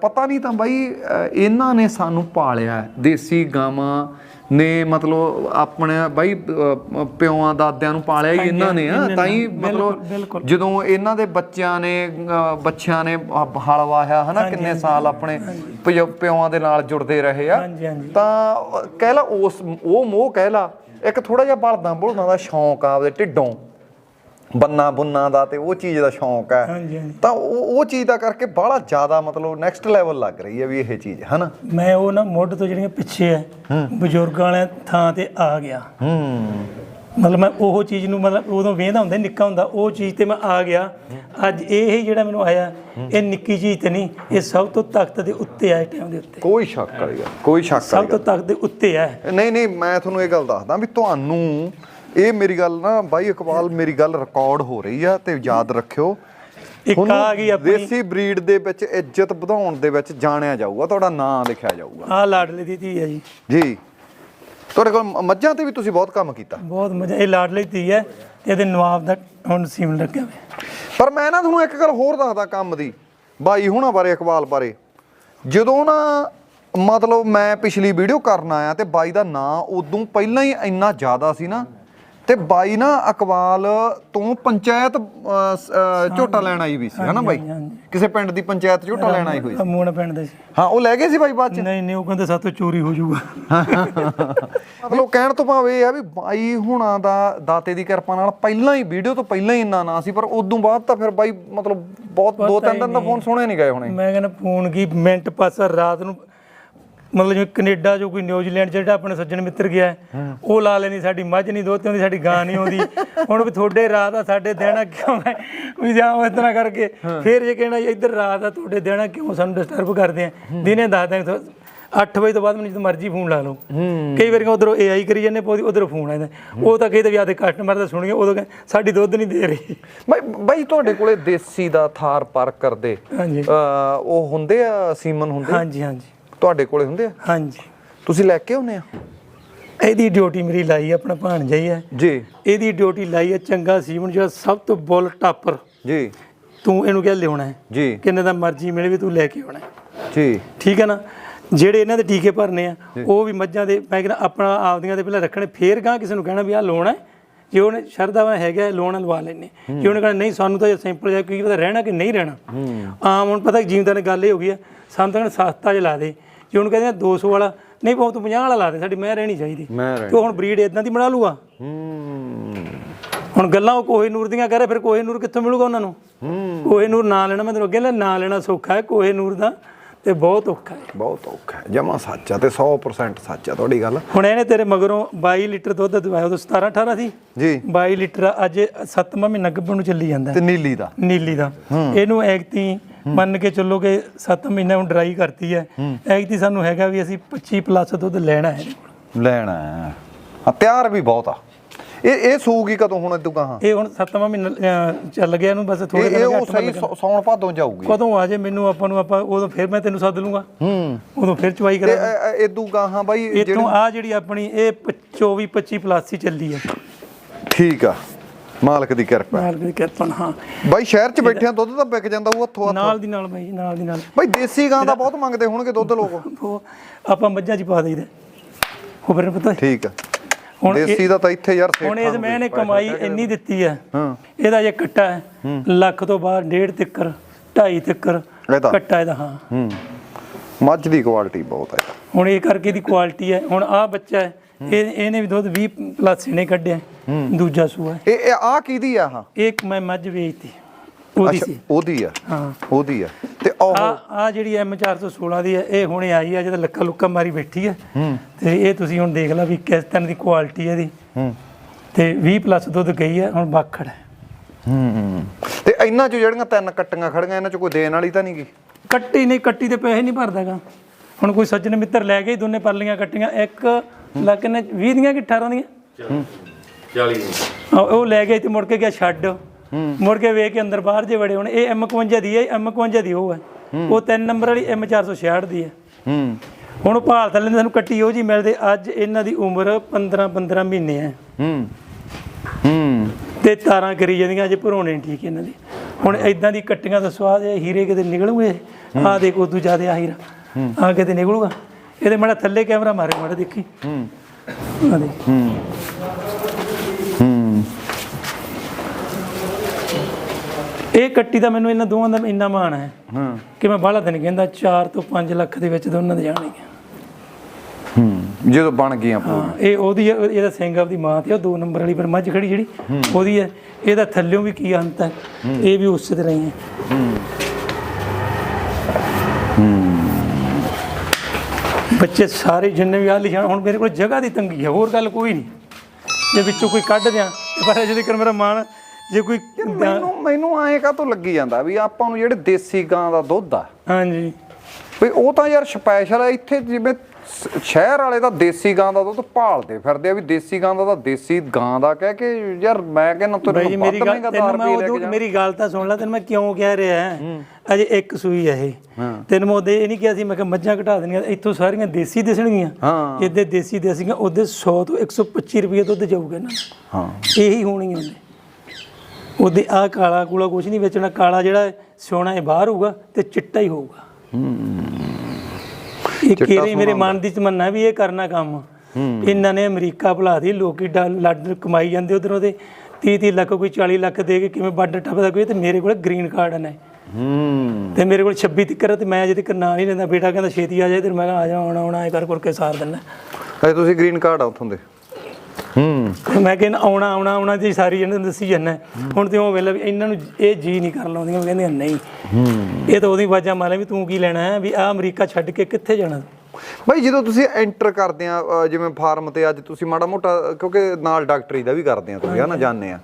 ਪਤਾ ਨਹੀਂ ਤਾਂ ਬਾਈ ਇਹਨਾਂ ਨੇ ਸਾਨੂੰ ਪਾਲਿਆ। ਦੇਸੀ ਗਾਵਾਂ ਨੇ ਮਤਲਬ ਆਪਣੇ ਬਾਈ ਅਹ, ਪਿਓਾਂ ਦਾਦਿਆਂ ਨੂੰ ਪਾਲਿਆ ਹੀ ਇਹਨਾਂ ਨੇ ਆ ਤਾਂ ਹੀ ਮਤਲਬ ਜਦੋਂ ਇਹਨਾਂ ਦੇ ਬੱਚਿਆਂ ਨੇ ਬੱਚਿਆਂ ਨੇ ਹਲ ਵਾਹਿਆ ਹਨਾ ਕਿੰਨੇ ਸਾਲ ਆਪਣੇ ਪਿਓ- ਪਿਓਾਂ ਦੇ ਨਾਲ ਜੁੜਦੇ ਰਹੇ ਆ ਤਾਂ ਕਹਿ ਲਾ ਉਸ ਉਹ ਮੋਹ ਕਹਿ ਲਾ ਇੱਕ ਥੋੜਾ ਜਿਹਾ ਬਲਦਾਂ ਬੁਲਦਾਂ ਦਾ ਸ਼ੌਂਕ ਆ ਆਪਦੇ ਢਿੱਡੋਂ। ਬੰਨਾ ਬੁੰਨਾ ਦਾ ਤੇ ਉਹ ਚੀਜ਼ ਦਾ ਸ਼ੌਂਕ ਹੈ। ਤਾਂ ਉਹ ਉਹ ਚੀਜ਼ ਦਾ ਕਰਕੇ ਬੜਾ ਜ਼ਿਆਦਾ ਮਤਲਬ ਨੈਕਸਟ ਲੈਵਲ ਲੱਗ ਰਹੀ ਹੈ ਵੀ ਇਹ ਚੀਜ਼ ਹਨਾ? ਮੈਂ ਉਹ ਨਾ ਮੁੱਢ ਤੋਂ ਜਿਹੜੀਆਂ ਪਿੱਛੇ ਹੈ ਬਜ਼ੁਰਗਾਂ ਵਾਲੇ ਥਾਂ ਤੇ ਆ ਗਿਆ। ਹੂੰ। ਮਤਲਬ ਮੈਂ ਉਹ ਚੀਜ਼ ਨੂੰ ਮਤਲਬ ਉਦੋਂ ਵੇਂਦਾ ਹੁੰਦਾ ਨਿੱਕਾ ਹੁੰਦਾ ਉਹ ਚੀਜ਼ ਤੇ ਮੈਂ ਆ ਗਿਆ। ਅੱਜ ਇਹ ਹੀ ਜਿਹੜਾ ਮੈਨੂੰ ਆਇਆ ਇਹ ਨਿੱਕੀ ਚੀਜ਼ ਤੇ ਨਹੀਂ ਇਹ ਸਭ ਤੋਂ ਤਖਤ ਦੇ ਉੱਤੇ ਆ ਟਾਈਮ ਦੇ ਉੱਤੇ। ਕੋਈ ਸ਼ੱਕ ਵਾਲੀ ਗੱਲ ਕੋਈ ਸ਼ੱਕ ਸਭ ਵਾਲੀ ਤੋਂ ਤਖਤ ਦੇ ਉੱਤੇ ਗੱਲ ਨਹੀਂ ਨਹੀਂ ਮੈਂ ਤੁਹਾਨੂੰ ਇਹ ਗੱਲ ਦੱਸਦਾ ਵੀ ਤੁਹਾਨੂੰ ਇਹ ਮੇਰੀ ਗੱਲ ਨਾ ਬਾਈ ਇਕਬਾਲ ਮੇਰੀ ਗੱਲ ਰਿਕਾਰਡ ਹੋ ਰਹੀ ਆ ਤੇ ਯਾਦ ਰੱਖਿਓ। ਇੱਕ ਆ ਗਈ ਆਪਣੀ। ਦੇਸੀ ਬਰੀਡ ਦੇ ਵਿੱਚ ਇੱਜ਼ਤ ਵਧਾਉਣ ਦੇ ਵਿੱਚ ਜਾਣਿਆ ਜਾਊਗਾ ਤੁਹਾਡਾ ਨਾਂ ਲਿਖਿਆ ਜਾਊਗਾ। ਆ ਲਾਡਲੇ ਦੀ ਧੀ ਹੈ ਜੀ। ਜੀ। ਤੁਹਾਡੇ ਕੋਲ ਮੱਝਾਂ ਤੇ ਵੀ ਤੁਸੀਂ ਬਹੁਤ ਕੰਮ ਕੀਤਾ। ਬਹੁਤ ਮਜ਼ਾ ਇਹ ਲਾਡਲੀ ਧੀ ਹੈ ਇਹਦੇ ਨਵਾਬ ਦਾ ਹੁਣ ਸੀਮ ਲੱਗਿਆ ਹੋਇਆ। ਪਰ ਮੈਂ ਨਾ ਤੁਹਾਨੂੰ ਇੱਕ ਗੱਲ ਹੋਰ ਦੱਸਦਾ ਕੰਮ ਦੀ ਬਾਈ ਹੁਣਾਂ ਬਾਰੇ ਇਕਬਾਲ ਬਾਰੇ। ਜਦੋਂ ਨਾ ਮਤਲਬ ਮੈਂ ਪਿਛਲੀ ਵੀਡੀਓ ਕਰਨ ਆਇਆ ਤੇ ਬਾਈ ਦਾ ਨਾਂ ਉਦੋਂ ਪਹਿਲਾਂ ਹੀ ਇੰਨਾ ਜ਼ਿਆਦਾ ਸੀ ਨਾ ਤੇ ਬਾਈ ਨਾ ਅਕਵਾਲ ਤੋਂ ਪੰਚਾਇਤ ਝੋਟਾ ਲੈਣ ਆਈ ਵੀ ਸੀ ਹਨਾ ਬਾਈ। ਕਿਸੇ ਪਿੰਡ ਦੀ ਪੰਚਾਇਤ ਝੋਟਾ ਲੈਣ ਆਈ ਹੋਈ ਸੀ। ਮੂਣਾ ਪਿੰਡ ਦੇ ਸੀ। ਹਾਂ ਉਹ ਲੈ ਗਏ ਸੀ ਬਾਈ ਬਾਅਦ ਚ? ਨਹੀਂ ਨਹੀਂ ਉਹ ਕਹਿੰਦੇ ਸਾਤੋਂ ਚੋਰੀ ਹੋ ਜਾਊਗਾ। ਮਤਲਬ ਕਹਿਣ ਤੋਂ ਭਾਵ ਇਹ ਆ ਵੀ ਬਾਈ ਹੁਣਾਂ ਦਾ ਦਾਤੇ ਦੀ ਕਿਰਪਾ ਨਾਲ ਪਹਿਲਾਂ ਹੀ ਵੀਡੀਓ ਤੋਂ ਪਹਿਲਾਂ ਹੀ ਇੰਨਾ ਨਾਂ ਸੀ ਪਰ ਉਦੋਂ ਬਾਅਦ ਤਾਂ ਫਿਰ ਬਾਈ ਮਤਲਬ ਬਹੁਤ ਦੋ ਤਿੰਨ ਦਿਨ ਦਾ ਫੋਨ ਸੁਣੇ ਨਹੀਂ ਗਏ ਹੁਣੇ। ਮੈਂ ਕਹਿੰਦਾ ਫੋਨ ਕੀ ਮਿੰਟ ਪਾਸਾ ਰਾਤ ਨੂੰ ਮਤਲਬ ਜਿਵੇਂ ਕੈਨੇਡਾ ਜੋ ਕੋਈ ਨਿਊਜ਼ੀਲੈਂਡ ਜਿਹੜਾ ਆਪਣੇ ਸੱਜਣ ਮਿੱਤਰ ਗਿਆ ਹੈ, ਉਹ ਲਾ ਲੈਣੀ ਸਾਡੀ ਮੱਝ ਨਹੀਂ ਦੋਤੀ ਹੁੰਦੀ ਸਾਡੀ ਗਾਂ ਨਹੀਂ ਆਉਂਦੀ। ਹੁਣ ਵੀ ਤੁਹਾਡੇ ਰਾਤ ਆ ਸਾਡੇ ਦੇਣਾ ਕਿਉਂ ਹੈ ਵੀ ਜਾਂ ਉਹ ਇਸ ਤਰ੍ਹਾਂ ਕਰਕੇ। ਫਿਰ ਜੇ ਕਹਿਣਾ ਜੀ ਇੱਧਰ ਰਾਤ ਆ ਤੁਹਾਡੇ ਦੇਣਾ ਕਿਉਂ ਸਾਨੂੰ ਡਿਸਟਰਬ ਕਰਦੇ ਆ? ਦਿਨੇ ਦੱਸ ਦਿਆਂ 8 ਵਜੇ ਤੋਂ ਬਾਅਦ ਮੈਨੂੰ ਜਦੋਂ ਮਰਜ਼ੀ ਫੋਨ ਲਾ ਲਓ। ਕਈ ਵਾਰੀ ਉਧਰੋਂ ਏਆਈ ਕਰੀ ਜਾਂਦੇ ਪੋਦੀ ਉਧਰੋਂ ਫੋਨ ਆਉਂਦਾ ਉਹ ਤਾਂ ਕਹਿੰਦੇ ਵੀ ਆਦੇ ਕਸਟਮਰ ਦਾ ਸੁਣੀਏ ਉਦੋਂ ਕਹਿੰਦੇ ਸਾਡੀ ਦੁੱਧ ਨਹੀਂ ਦੇ ਰਹੀ। ਬਾਈ ਬਾਈ ਤੁਹਾਡੇ ਕੋਲੇ ਦੇਸੀ ਦਾ ਥਾਰ ਪਾਰਕ ਕਰਦੇ। ਹਾਂਜੀ। ਉਹ ਹੁੰਦੇ ਆ ਸੀਮਨ ਹੁੰਦੇ? ਹਾਂਜੀ ਹਾਂਜੀ। ਤੁਹਾਡੇ ਕੋਲੇ ਹੁੰਦੇ ਆ? ਹਾਂਜੀ। ਤੁਸੀਂ ਲੈ ਕੇ ਆਉਨੇ ਆ? ਇਹਦੀ ਡਿਊਟੀ ਮੇਰੀ ਲਾਈ ਹੈ, ਆਪਣਾ ਭਾਣਜਾ ਹੀ ਹੈ ਜੀ। ਇਹਦੀ ਡਿਊਟੀ ਲਾਈ ਹੈ ਚੰਗਾ ਸੀਮਨ ਜਿਹੜਾ ਸਭ ਤੋਂ ਬੁੱਲ ਟਾਪਰ। ਜੀ। ਤੂੰ ਇਹਨੂੰ ਕਿਹਾ ਲਿਆਉਣਾ ਹੈ। ਜੀ। ਕਿੰਨੇ ਦਾ ਮਰਜ਼ੀ ਮਿਲੇ ਵੀ ਤੂੰ ਲੈ ਕੇ ਆਉਣਾ। ਜੀ। ਠੀਕ ਹੈ ਨਾ? ਜਿਹੜੇ ਇਹਨਾਂ ਦੇ ਟੀਕੇ ਭਰਨੇ ਆ ਉਹ ਵੀ ਮੱਝਾਂ ਦੇ ਮੈਂ ਕਹਿੰਦਾ ਆਪਣਾ ਆਪਦੀਆਂ ਦੇ ਪਹਿਲਾਂ ਰੱਖਣੇ ਫੇਰ ਗਾਂ ਕਿਸੇ ਨੂੰ ਕਹਿਣਾ ਵੀ ਆਹ ਲੋਨ ਹੈ। ਜੇ ਉਹਨੇ ਸ਼ਰਦਾ ਵਾ ਹੈਗਾ ਲੋਨ ਲਵਾ ਲੈਣੇ ਜੇ ਉਹਨੇ ਕਹਿਣਾ ਨਹੀਂ ਸਾਨੂੰ ਤਾਂ ਸਿੰਪਲ ਜਿਹਾ ਕੀ ਪਤਾ ਰਹਿਣਾ ਕਿ ਨਹੀਂ ਰਹਿਣਾ। ਆਮ ਹੁਣ ਪਤਾ ਜੀਵਦਾਰ ਨੇ ਗੱਲ ਇਹ ਹੋ ਗਈ ਆ ਸਾਨੂੰ ਤਾਂ ਕਹਿੰਦੇ ਸਸਤਾ ਜਿਹਾ ਲਾ ਦੇ। ਜੇ ਉਹਨੂੰ ਕਹਿੰਦੇ ਆ 200 ਵਾਲਾ ਨਹੀਂ ਬਹੁਤ 50 ਵਾਲਾ ਲਾ ਦੇ ਸਾਡੀ ਮੈਂ ਰਹਿਣੀ ਚਾਹੀਦੀ। ਮੈਂ ਹੁਣ ਬਰੀਡ ਇਦਾਂ ਦੀ ਬਣਾ ਲੂਗਾ? ਹੂੰ। ਹੁਣ ਗੱਲਾਂ ਉਹ ਕੋਹੇ ਨੂਰ ਦੀਆਂ ਕਰੇ ਫਿਰ ਕੋਹੇ ਨੂਰ ਕਿੱਥੋਂ ਮਿਲੂਗਾ ਉਹਨਾਂ ਨੂੰ? ਕੋਹੇ ਨੂਰ ਨਾਂ ਲੈਣਾ ਮੈਂ ਤੈਨੂੰ ਅੱਗੇ ਲੈ ਨਾਂ ਲੈਣਾ ਸੌਖਾ ਹੈ ਕੋਹੇ ਨੂਰ ਦਾ ਤੇ ਬਹੁਤ ਔਖਾ ਹੈ। ਬਹੁਤ ਔਖਾ ਹੈ ਜਮਾ ਸੱਚ ਆ ਤੇ 100% ਸੱਚ ਆ ਤੁਹਾਡੀ ਗੱਲ। ਹੁਣ ਇਹਨੇ ਤੇਰੇ ਮਗਰੋਂ 22 ਲੀਟਰ ਦੁੱਧ ਦਵਾਇਆ ਉਦੋਂ 17 18 ਸੀ? ਜੀ। 22 ਲੀਟਰ ਅੱਜ 7ਵਾਂ ਮਹੀਨਾ ਗੱਭਣ ਨੂੰ ਚੱਲੀ ਜਾਂਦਾ। ਤੇ ਨੀਲੀ ਦਾ। ਨੀਲੀ ਦਾ। ਇਹਨੂੰ ਐਗਤੀ ਮੰਨ ਕੇ ਚੱਲੋ ਕਿ 7 ਮਹੀਨਾ ਹੁਣ ਡਰਾਈ ਕਰਤੀ ਹੈ। ਐਗਤੀ ਸਾਨੂੰ ਹੈਗਾ ਵੀ ਅਸੀਂ 25 ਪਲੱਸ ਦੁੱਧ ਲੈਣਾ ਹੈ ਲੈਣਾ ਹੈ। ਹਾਂ ਤਿਆਰ ਵੀ ਬਹੁਤ ਆ। ਇਹ ਇਹ ਸੂਗੀ ਕਦੋਂ ਹੁਣ ਇਦੋਂ ਕਹਾਂ? ਇਹ ਹੁਣ 7ਵਾਂ ਮਹੀਨਾ ਚੱਲ ਗਿਆ ਇਹਨੂੰ ਬਸ ਥੋੜੇ ਇਹ ਦਿਨ ਇਹ ਸਹੀ ਸੌਣ ਭਾਦੋਂ ਜਾਊਗੀ। ਕਦੋਂ ਆ ਜੇ ਮੈਨੂੰ ਆਪਾਂ ਨੂੰ ਆਪਾਂ ਉਦੋਂ ਫਿਰ ਮੈਂ ਤੈਨੂੰ ਸੱਦ ਲੂੰਗਾ। ਹੂੰ। ਉਦੋਂ ਫਿਰ ਚਵਾਈ ਕਰਾਂਗੇ। ਇਦੋਂ ਗਾਹਾਂ ਬਾਈ ਇਤੋਂ ਆ ਜਿਹੜੀ ਆਪਣੀ ਇਹ 24 25 ਪਲੱਸ ਹੀ ਚੱਲੀ ਹੈ। ਠੀਕ ਆ। ਮਾਲਕ ਦੀ ਕਿਰਪਾ। ਨਾਲ ਦੀ ਕਿਰਪਾ ਹਾਂ। ਬਾਈ ਸ਼ਹਿਰ 'ਚ ਬੈਠਿਆਂ ਦੁੱਧ ਤਾਂ ਵਿਕ ਜਾਂਦਾ ਉਹ ਹੱਥੋਂ ਹੱਥ ਨਾਲ ਦੀ ਨਾਲ ਬਾਈ ਨਾਲ ਦੀ ਨਾਲ। ਬਾਈ ਦੇਸੀ ਗਾਂ ਦਾ ਬਹੁਤ ਮੰਗਦੇ ਹੋਣਗੇ ਦੁੱਧ ਲੋਕ। ਉਹ ਆਪਾਂ ਮੱਝਾਂ 'ਚ ਪਾ ਦਈਦਾ। ਉਹ ਫਿਰ ਪਤਾ? ਠੀਕ ਆ। ਹੁਣ ਇਹ- ਦੇਸੀ ਦਾ ਤਾਂ ਇੱਥੇ ਯਾਰ ਹੁਣ ਇਸ ਮੈਂ ਨੇ ਕਮਾਈ ਇੰਨੀ ਦਿੱਤੀ ਹੈ ਹਾਂ। ਇਹਦਾ ਜੇ ਕੱਟਾ ਹੈ ਲੱਖ ਤੋਂ ਬਾਅਦ ਡੇਢ ਤਿੱਕਰ 2.5 ਤਿੱਕਰ ਇਹਦਾ? ਕੱਟਾ ਇਹਦਾ ਹਾਂ। ਹੂੰ। ਮੱਝ ਦੀ ਕੁਆਲਿਟੀ ਬਹੁਤ ਹੈ ਹੁਣ ਇਹ ਕਰਕੇ ਦੀ ਕੁਆਲਿਟੀ ਹੈ। ਹੁਣ ਆਹ ਬੱਚਾ ਹੈ ਇਹ ਇਹਨੇ ਵੀ ਦੁੱਧ 20 ਪਲੱਸ ਇਹਨੇ ਕੱਢਿਆ ਦੂਜਾ ਸੂਆ। ਇਹ ਇਹ ਆ ਕਿਹਦੀ ਆ ਹਾਂ ਇੱਕ ਮੈਂ ਮੱਝ ਵੇਚਤੀ ਉਹਦੀ ਸੀ। ਉਹਦੀ ਆ? ਹਾਂ। ਉਹਦੀ ਆ। ਤੇ ਉਹ ਆ ਆ ਜਿਹੜੀ ਐਮ 416 ਦੀ ਹੈ ਇਹ ਹੁਣੇ ਆਈ ਹੈ ਜਦ ਲੱਕਾ ਲੁੱਕਾ ਮਾਰੀ ਬੈਠੀ ਹੈ। ਤੇ ਇਹ ਤੁਸੀਂ ਹੁਣ ਦੇਖ ਲਓ ਵੀ ਕਿਸ ਤਰ੍ਹਾਂ ਦੀ ਕੁਆਲਿਟੀ ਹੈ ਹੂੰ। ਤੇ 20 ਪਲੱਸ ਦੁੱਧ ਗਈ ਹੈ ਹੁਣ ਬਾਖੜ ਹੈ ਹੂੰ ਤੇ ਇੰਨਾ ਚ ਜਿਹੜੀਆਂ ਤਿੰਨ ਕੱਟੀਆਂ ਖੜੀਆਂ ਇਹਨਾਂ ਚ ਕੋਈ ਦੇਣ ਵਾਲੀ ਤਾਂ ਨਹੀਂ ਗੀ ਕੱਟੀ ਨਹੀਂ ਕੱਟੀ ਦੇ ਪੈਸੇ ਨਹੀਂ ਭਰਦਾਗਾ ਹੁਣ ਕੋਈ ਸੱਜਣ ਮਿੱਤਰ ਲੈ ਗਏ ਦੋਨੇ ਪਰਲੀਆਂ ਕੱਟੀਆਂ ਇੱਕ ਲੱਗ ਨੇ 20 ਦੀਆਂ ਕਿ 18 ਦੀਆਂ? 40 ਆ, ਉਹ ਲੈ ਗਏ ਤੇ ਮੁੜ ਕੇ ਗਿਆ ਛੱਡ। ਮੁੜ ਕੇ ਵੇਖ ਕੇ ਅੰਦਰ ਬਾਹਰ ਜੇ ਵੜੇ ਹੁਣ। ਇਹ M51 ਦੀ ਹੈ M51 ਦੀ ਉਹ ਹੈ। ਉਹ ਤਿੰਨ ਨੰਬਰ ਵਾਲੀ M466 ਦੀ ਹੈ। ਹੁਣ ਭਾਲ ਥੱਲੇ ਦੇ ਸਾਨੂੰ ਕੱਟੀ ਉਹ ਜੀ ਮਿਲਦੇ। ਅੱਜ ਇਹਨਾਂ ਦੀ ਉਮਰ 15 15 ਮਹੀਨੇ ਹੈ। ਤੇ ਤਾਰਾਂ ਕਰੀ ਜਾਂਦੀਆਂ ਅਜੇ ਭਰੋਣੇ ਠੀਕ ਇਹਨਾਂ ਦੀ। ਹੁਣ ਇਦਾਂ ਦੀ ਕੱਟੀਆਂ ਦਾ ਸਵਾਦ ਹੈ ਹੀਰੇ ਕਿਤੇ ਨਿਕਲੂਗੇ। ਆ ਦੇਖ ਉਦੋਂ ਜ਼ਿਆਦਾ ਆ ਹੀਰਾ। ਆ ਕਿਤੇ ਨਿਕਲੂਗਾ। ਇਹਦੇ ਮਾੜਾ ਥੱਲੇ ਕੈਮਰਾ ਮਾਰੇ ਮਾੜਾ ਦੇਖੀ। ਹੂੰ। ਆ ਦੇ ਹੂੰ। ਇਹ ਕੱਟੀ ਦਾ ਮੈਨੂੰ ਇਹਨਾਂ ਦੋਵਾਂ ਦਾ ਇੰਨਾ ਮਾਣ ਹੈ ਹਾਂ। ਕਿ ਮੈਂ ਬਾਹਲਾ ਨਹੀਂ ਕਹਿੰਦਾ 4 ਤੋਂ 5 ਲੱਖ ਦੇ ਵਿੱਚ ਦੋਨਾਂ ਦੇ ਜਾਣਗੇ ਹੂੰ। ਜਦੋਂ ਬਣ ਗਈਆਂ ਪੂਰੀਆਂ। ਹਾਂ ਇਹ ਉਹਦੀ ਹੈ, ਇਹਦਾ ਸਿੰਘ ਆਪਦੀ ਮਾਂ ਤੇ ਉਹ ਦੋ ਨੰਬਰ ਵਾਲੀ ਪਰ ਮੱਝ ਖੜੀ ਜਿਹੜੀ ਉਹਦੀ ਹੈ। ਇਹਦਾ ਥੱਲਿਓਂ ਵੀ ਕੀ ਅੰਤ ਹੈ? ਇਹ ਵੀ ਉਸੇ ਤਰ੍ਹਾਂ ਹੀ। ਹੈ। ਬੱਚੇ ਸਾਰੇ ਜਿੰਨੇ ਵੀ ਆ ਲਿਖਣ ਹੁਣ ਮੇਰੇ ਕੋਲ ਜਗ੍ਹਾ ਦੀ ਤੰਗੀ ਹੈ ਹੋਰ ਗੱਲ ਕੋਈ ਨਹੀਂ। ਜੇ ਵਿੱਚੋਂ ਕੋਈ ਕੱਢ ਦਿਆਂ ਤੇ ਪਰ ਅਜੇ ਤੱਕ ਮੇਰਾ ਮਾਣ ਜੇ ਕੋਈ ਮੈਨੂੰ ਮੈਨੂੰ ਐਂ ਕਾਹਤੋਂ ਲੱਗੀ ਜਾਂਦਾ ਵੀ ਆਪਾਂ ਨੂੰ ਜਿਹੜੇ ਦੇਸੀ ਗਾਂ ਦਾ ਦੁੱਧ ਆ ਹਾਂਜੀ। ਵੀ ਉਹ ਤਾਂ ਯਾਰ ਸਪੈਸ਼ਲ ਹੈ ਇੱਥੇ ਜਿਵੇਂ ਸ਼ਹਿਰ ਵਾਲੇ ਤਾਂ ਦੇਸੀ ਗਾਂ ਦਾ ਦੁੱਧ ਭਾਲਦੇ ਫਿਰਦੇ ਆ ਵੀ ਦੇਸੀ ਗਾਂ ਦਾ ਤਾਂ ਦੇਸੀ ਗਾਂ ਦਾ ਕਹਿ ਕੇ ਯਾਰ ਮੈਂ ਕਹਿੰਦਾ ਤੈਨੂੰ ਜੀ ਵੱਧ ਮਹਿੰਗਾ ਤੈਨੂੰ 10 ਮੈਂ ਰੁਪਏ ਲੈ ਕੇ ਜਾਣਾ ਮੇਰੀ ਗੱਲ ਤਾਂ ਸੁਣ ਲੈ ਤੈਨੂੰ ਮੈਂ ਕਿਉਂ ਕਹਿ ਰਿਹਾ ਹੈ? ਅਜੇ ਇੱਕ ਸੂਈ ਹੈ ਇਹ। ਤੈਨੂੰ ਮੈਂ ਉਹਦੇ ਇਹ ਨਹੀਂ ਕਿਹਾ ਸੀ ਮੈਂ ਕਿ ਮੱਝਾਂ ਘਟਾ ਦੇਣੀਆਂ ਇੱਥੋਂ ਸਾਰੀਆਂ ਦੇਸੀ ਦਿਸਣਗੀਆਂ। ਹਾਂ। ਜਿੱਦੇ ਦੇਸੀ ਦੇਸੀਆਂ ਉਹਦੇ 100 ਤੋਂ 125 ਰੁਪਏ ਦੁੱਧ ਜਾਊਗਾ ਨੂੰ। ਹਾਂ। ਇਹੀ ਹੋਣੀ ਉਹਦੇ ਉਹਦੇ ਆ ਕਾਲਾ ਕੂਲਾ ਕੁਝ ਨਹੀਂ ਵੇਚਣਾ ਕਾਲਾ ਜਿਹੜਾ ਸੋਨਾ ਇਹ ਬਾਹਰ ਹੋਊਗਾ ਤੇ ਚਿੱਟਾ ਹੀ ਹੋਊਗਾ। ਇਹ ਕਿਹੜੇ ਮੇਰੇ ਮਨ ਦੀ ਤਮੰਨਾ ਵੀ ਇਹ ਕਰਨਾ ਕੰਮ। ਇਹਨਾਂ ਨੇ ਅਮਰੀਕਾ ਭੁਲਾ ਦੀ ਲੋਕੀ ਲੱਡ ਕਮਾਈ ਜਾਂਦੇ ਉਧਰੋਂ ਦੇ। 30 30 ਲੱਖ ਕੋਈ 40 ਲੱਖ ਦੇ ਕੇ ਕਿਵੇਂ ਬਾਰਡਰ ਟੱਪਦਾ ਕੋਈ ਤੇ ਮੇਰੇ ਕੋਲ ਗ੍ਰੀਨ ਕਾਰਡ ਨੇ। ਹੂੰ। ਤੇ ਮੇਰੇ ਕੋਲ 26 ਤੱਕਰ ਤੇ ਮੈਂ ਅਜੇ ਤੱਕ ਨਾਂ ਨਹੀਂ ਲੈਂਦਾ। ਬੇਟਾ ਕਹਿੰਦਾ ਛੇਤੀ ਆ ਜਾਏ ਤੇ ਮੈਂ ਕਿਹਾ ਆ ਜਾ ਆਉਣਾ ਆਉਣਾ ਐ ਕਰ ਕਰਕੇ ਸਾਰ ਦਿੰਦਾ। ਅਜੇ ਤੁਸੀਂ ਗ੍ਰੀਨ ਕਾਰਡ ਆ ਉਥੋਂ ਦੇ। ਹੂੰ। ਮੈਂ ਕਹਿੰਦਾ ਆਉਣਾ ਆਉਣਾ ਆਉਣਾ ਜੀ ਸਾਰੀ ਇਹਨਾਂ ਨੂੰ ਦੱਸੀ ਜਾਂਦਾ। ਹੁਣ ਤੇ ਉਹ ਵੇਲੇ ਇਹਨਾਂ ਨੂੰ ਇਹ ਜੀ ਨਹੀਂ ਕਰ ਲਾਉਂਦੀਆਂ ਉਹ ਕਹਿੰਦੀਆਂ ਨਹੀਂ। ਇਹ ਤਾਂ ਉਹਦੀ ਆਵਾਜ਼ਾਂ ਮਾਰੇ ਵੀ ਤੂੰ ਕੀ ਲੈਣਾ ਹੈ ਵੀ ਆ ਅਮਰੀਕਾ ਛੱਡ ਕੇ ਕਿੱਥੇ ਜਾਣਾ? ਭਾਈ ਜਦੋਂ ਤੁਸੀਂ ਐਂਟਰ ਕਰਦੇ ਆ ਜਿਵੇਂ ਫਾਰਮ ਤੇ ਅੱਜ ਤੁਸੀਂ ਮਾੜਾ ਮੋਟਾ ਕਿਉਂਕਿ ਨਾਲ ਡਾਕਟਰੀ ਦਾ ਵੀ ਕਰਦੇ ਆ ਤੁਸੀਂ ਹਨਾ ਜਾਣਦੇ ਆ।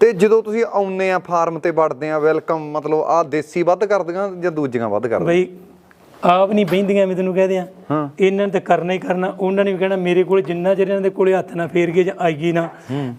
ਤੇ ਜਦੋਂ ਤੁਸੀਂ ਆਉਂਦੇ ਆ ਫਾਰਮ ਤੇ ਵੜਦੇ ਆ ਵੈਲਕਮ ਮਤਲਬ ਆ ਦੇਸੀ ਵੱਧ ਕਰਦੀਆਂ ਜਾਂ ਦੂਜੀਆਂ ਵੱਧ ਕਰਦੀਆਂ? ਬਈ ਆਪ ਨਹੀਂ ਬਹਿੰਦੀਆਂ ਮੈਂ ਤੈਨੂੰ ਕਹਦੇ ਆ। ਇਹਨਾਂ ਨੇ ਤਾਂ ਕਰਨਾ ਹੀ ਕਰਨਾ। ਉਹਨਾਂ ਨੇ ਵੀ ਕਹਿਣਾ ਮੇਰੇ ਕੋਲ ਜਿੰਨਾ ਚਿਰ ਇਹਨਾਂ ਦੇ ਕੋਲੇ ਹੱਥ ਨਾ ਫੇਰ ਗਏ ਜਾਂ ਆਈਏ ਨਾ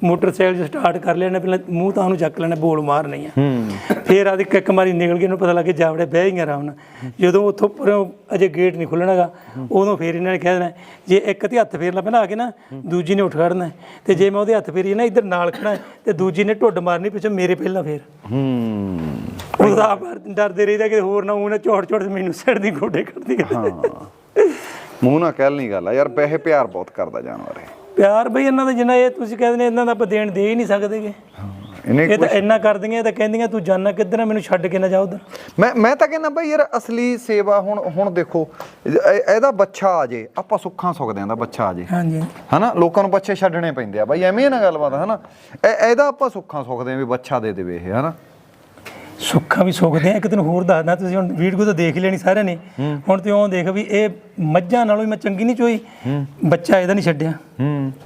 ਮੋਟਰਸਾਈਕਲ ਸਟਾਰਟ ਕਰ ਲੈਣਾ ਪਹਿਲਾਂ ਮੂੰਹ ਤਾਂ ਉਹਨੂੰ ਚੱਕ ਲੈਣਾ ਬੋਲ ਮਾਰਨੀ ਆ। ਹੂੰ। ਫੇਰ ਆਦੀ ਕਿੱਕ ਮਾਰੀ ਨਿਕਲ ਗਏ ਨੂੰ ਪਤਾ ਲੱਗੇ ਜਾਵੜੇ ਬਹਿ ਗਈਆਂ ਆਰਾਮ ਨਾਲ। ਜਦੋਂ ਉੱਥੋਂ ਪਰੋਂ ਅਜੇ ਗੇਟ ਨਹੀਂ ਖੁੱਲਣਾਗਾ ਉਦੋਂ ਫੇਰ ਇਹਨਾਂ ਨੇ ਕਹਿ ਦੇਣਾ ਜੇ ਇੱਕ ਤੇ ਹੱਥ ਫੇਰਲਾ ਪਹਿਲਾਂ ਆ ਕੇ ਨਾ ਦੂਜੀ ਨੇ ਉੱਠ ਖੜਨਾ ਤੇ ਜੇ ਮੈਂ ਉਹਦੇ ਹੱਥ ਫੇਰੀ ਨਾ ਇੱਧਰ ਨਾਲ ਖੜਾ ਤੇ ਦੂਜੀ ਨੇ ਢੁੱਡ ਮਾਰਨੀ ਪਿੱਛੇ ਮੇਰੇ ਪਹਿਲਾਂ ਫੇਰ। ਹੂੰ। ਉਹਦਾ ਡਰਦੇ ਰਹੀਦਾ ਕਿ ਹੋਰ ਨਾ ਉਹਨੇ ਝੋੜ ਝੋੜ ਮੈਨੂੰ ਸਿਰ ਦੀ ਗੋਡੇ ਕੱਢਦੀ ਕਿਤੇ ਮੂੰਹ ਨਾ ਕਹਿ ਨਹੀਂ ਗੱਲ ਆ ਯਾਰ ਪੈਸੇ ਪਿਆਰ ਬਹੁਤ ਕਰਦਾ ਜਾਨਵਰ ਇਹ। ਪਿਆਰ ਬਈ ਇਹਨਾਂ ਦਾ ਜਿੰਨਾ ਇਹ ਤੁਸੀਂ ਕਹਿੰਦੇ ਨੇ ਇਹਨਾਂ ਦਾ ਆਪਾਂ ਦੇਣ ਦੇ ਹੀ ਨਹੀਂ ਸਕਦੇਗੇ ਇਹ ਤਾਂ ਇੰਨਾ ਕਰਦੀਆਂ ਤਾਂ ਕਹਿੰਦੀਆਂ ਤੂੰ ਜਾਣਾ ਕਿੱਧਰ ਮੈਨੂੰ ਛੱਡ ਕੇ ਨਾ ਜਾ ਉਧਰ। ਮੈਂ ਮੈਂ ਤਾਂ ਕਹਿੰਦਾ ਬਈ ਯਾਰ ਅਸਲੀ ਸੇਵਾ ਹੁਣ ਹੁਣ ਦੇਖੋ ਇਹ- ਇਹਦਾ ਬੱਚਾ ਆ ਜੇ ਆਪਾਂ ਸੁੱਖਾਂ ਸੁਖਦੇ ਆਂ ਦਾ ਬੱਚਾ ਆ ਜੇ। ਹਾਂਜੀ। ਹਨਾ ਲੋਕਾਂ ਨੂੰ ਬੱਚੇ ਛੱਡਣੇ ਪੈਂਦੇ ਆ ਬਾਈ ਐਵੇਂ ਨਾ ਗੱਲਬਾਤ ਹਨਾ। ਇਹ- ਇਹਦਾ ਆਪਾਂ ਸੁੱਖਾਂ ਸੁਖਦੇ ਆ ਵੀ ਬੱਚਾ ਦੇ ਦੇਵੇ ਇਹ ਹਨਾ। ਸੁੱਖਾਂ ਵੀ ਸੁੱਖਦੇ ਆ। ਇੱਕ ਤੈਨੂੰ ਹੋਰ ਦੱਸਦਾ ਤੁਸੀਂ ਹੁਣ ਵੀਡੀਓ ਤਾਂ ਦੇਖ ਲੈਣੀ ਸਾਰਿਆਂ ਨੇ। ਹੁਣ ਤੇ ਉਹ ਦੇਖ ਵੀ ਇਹ ਮੱਝਾਂ ਨਾਲੋਂ ਵੀ ਮੈਂ ਚੰਗੀ ਨਹੀਂ ਚੋਈ। ਬੱਚਾ ਇਹਦਾ ਨਹੀਂ ਛੱਡਿਆ।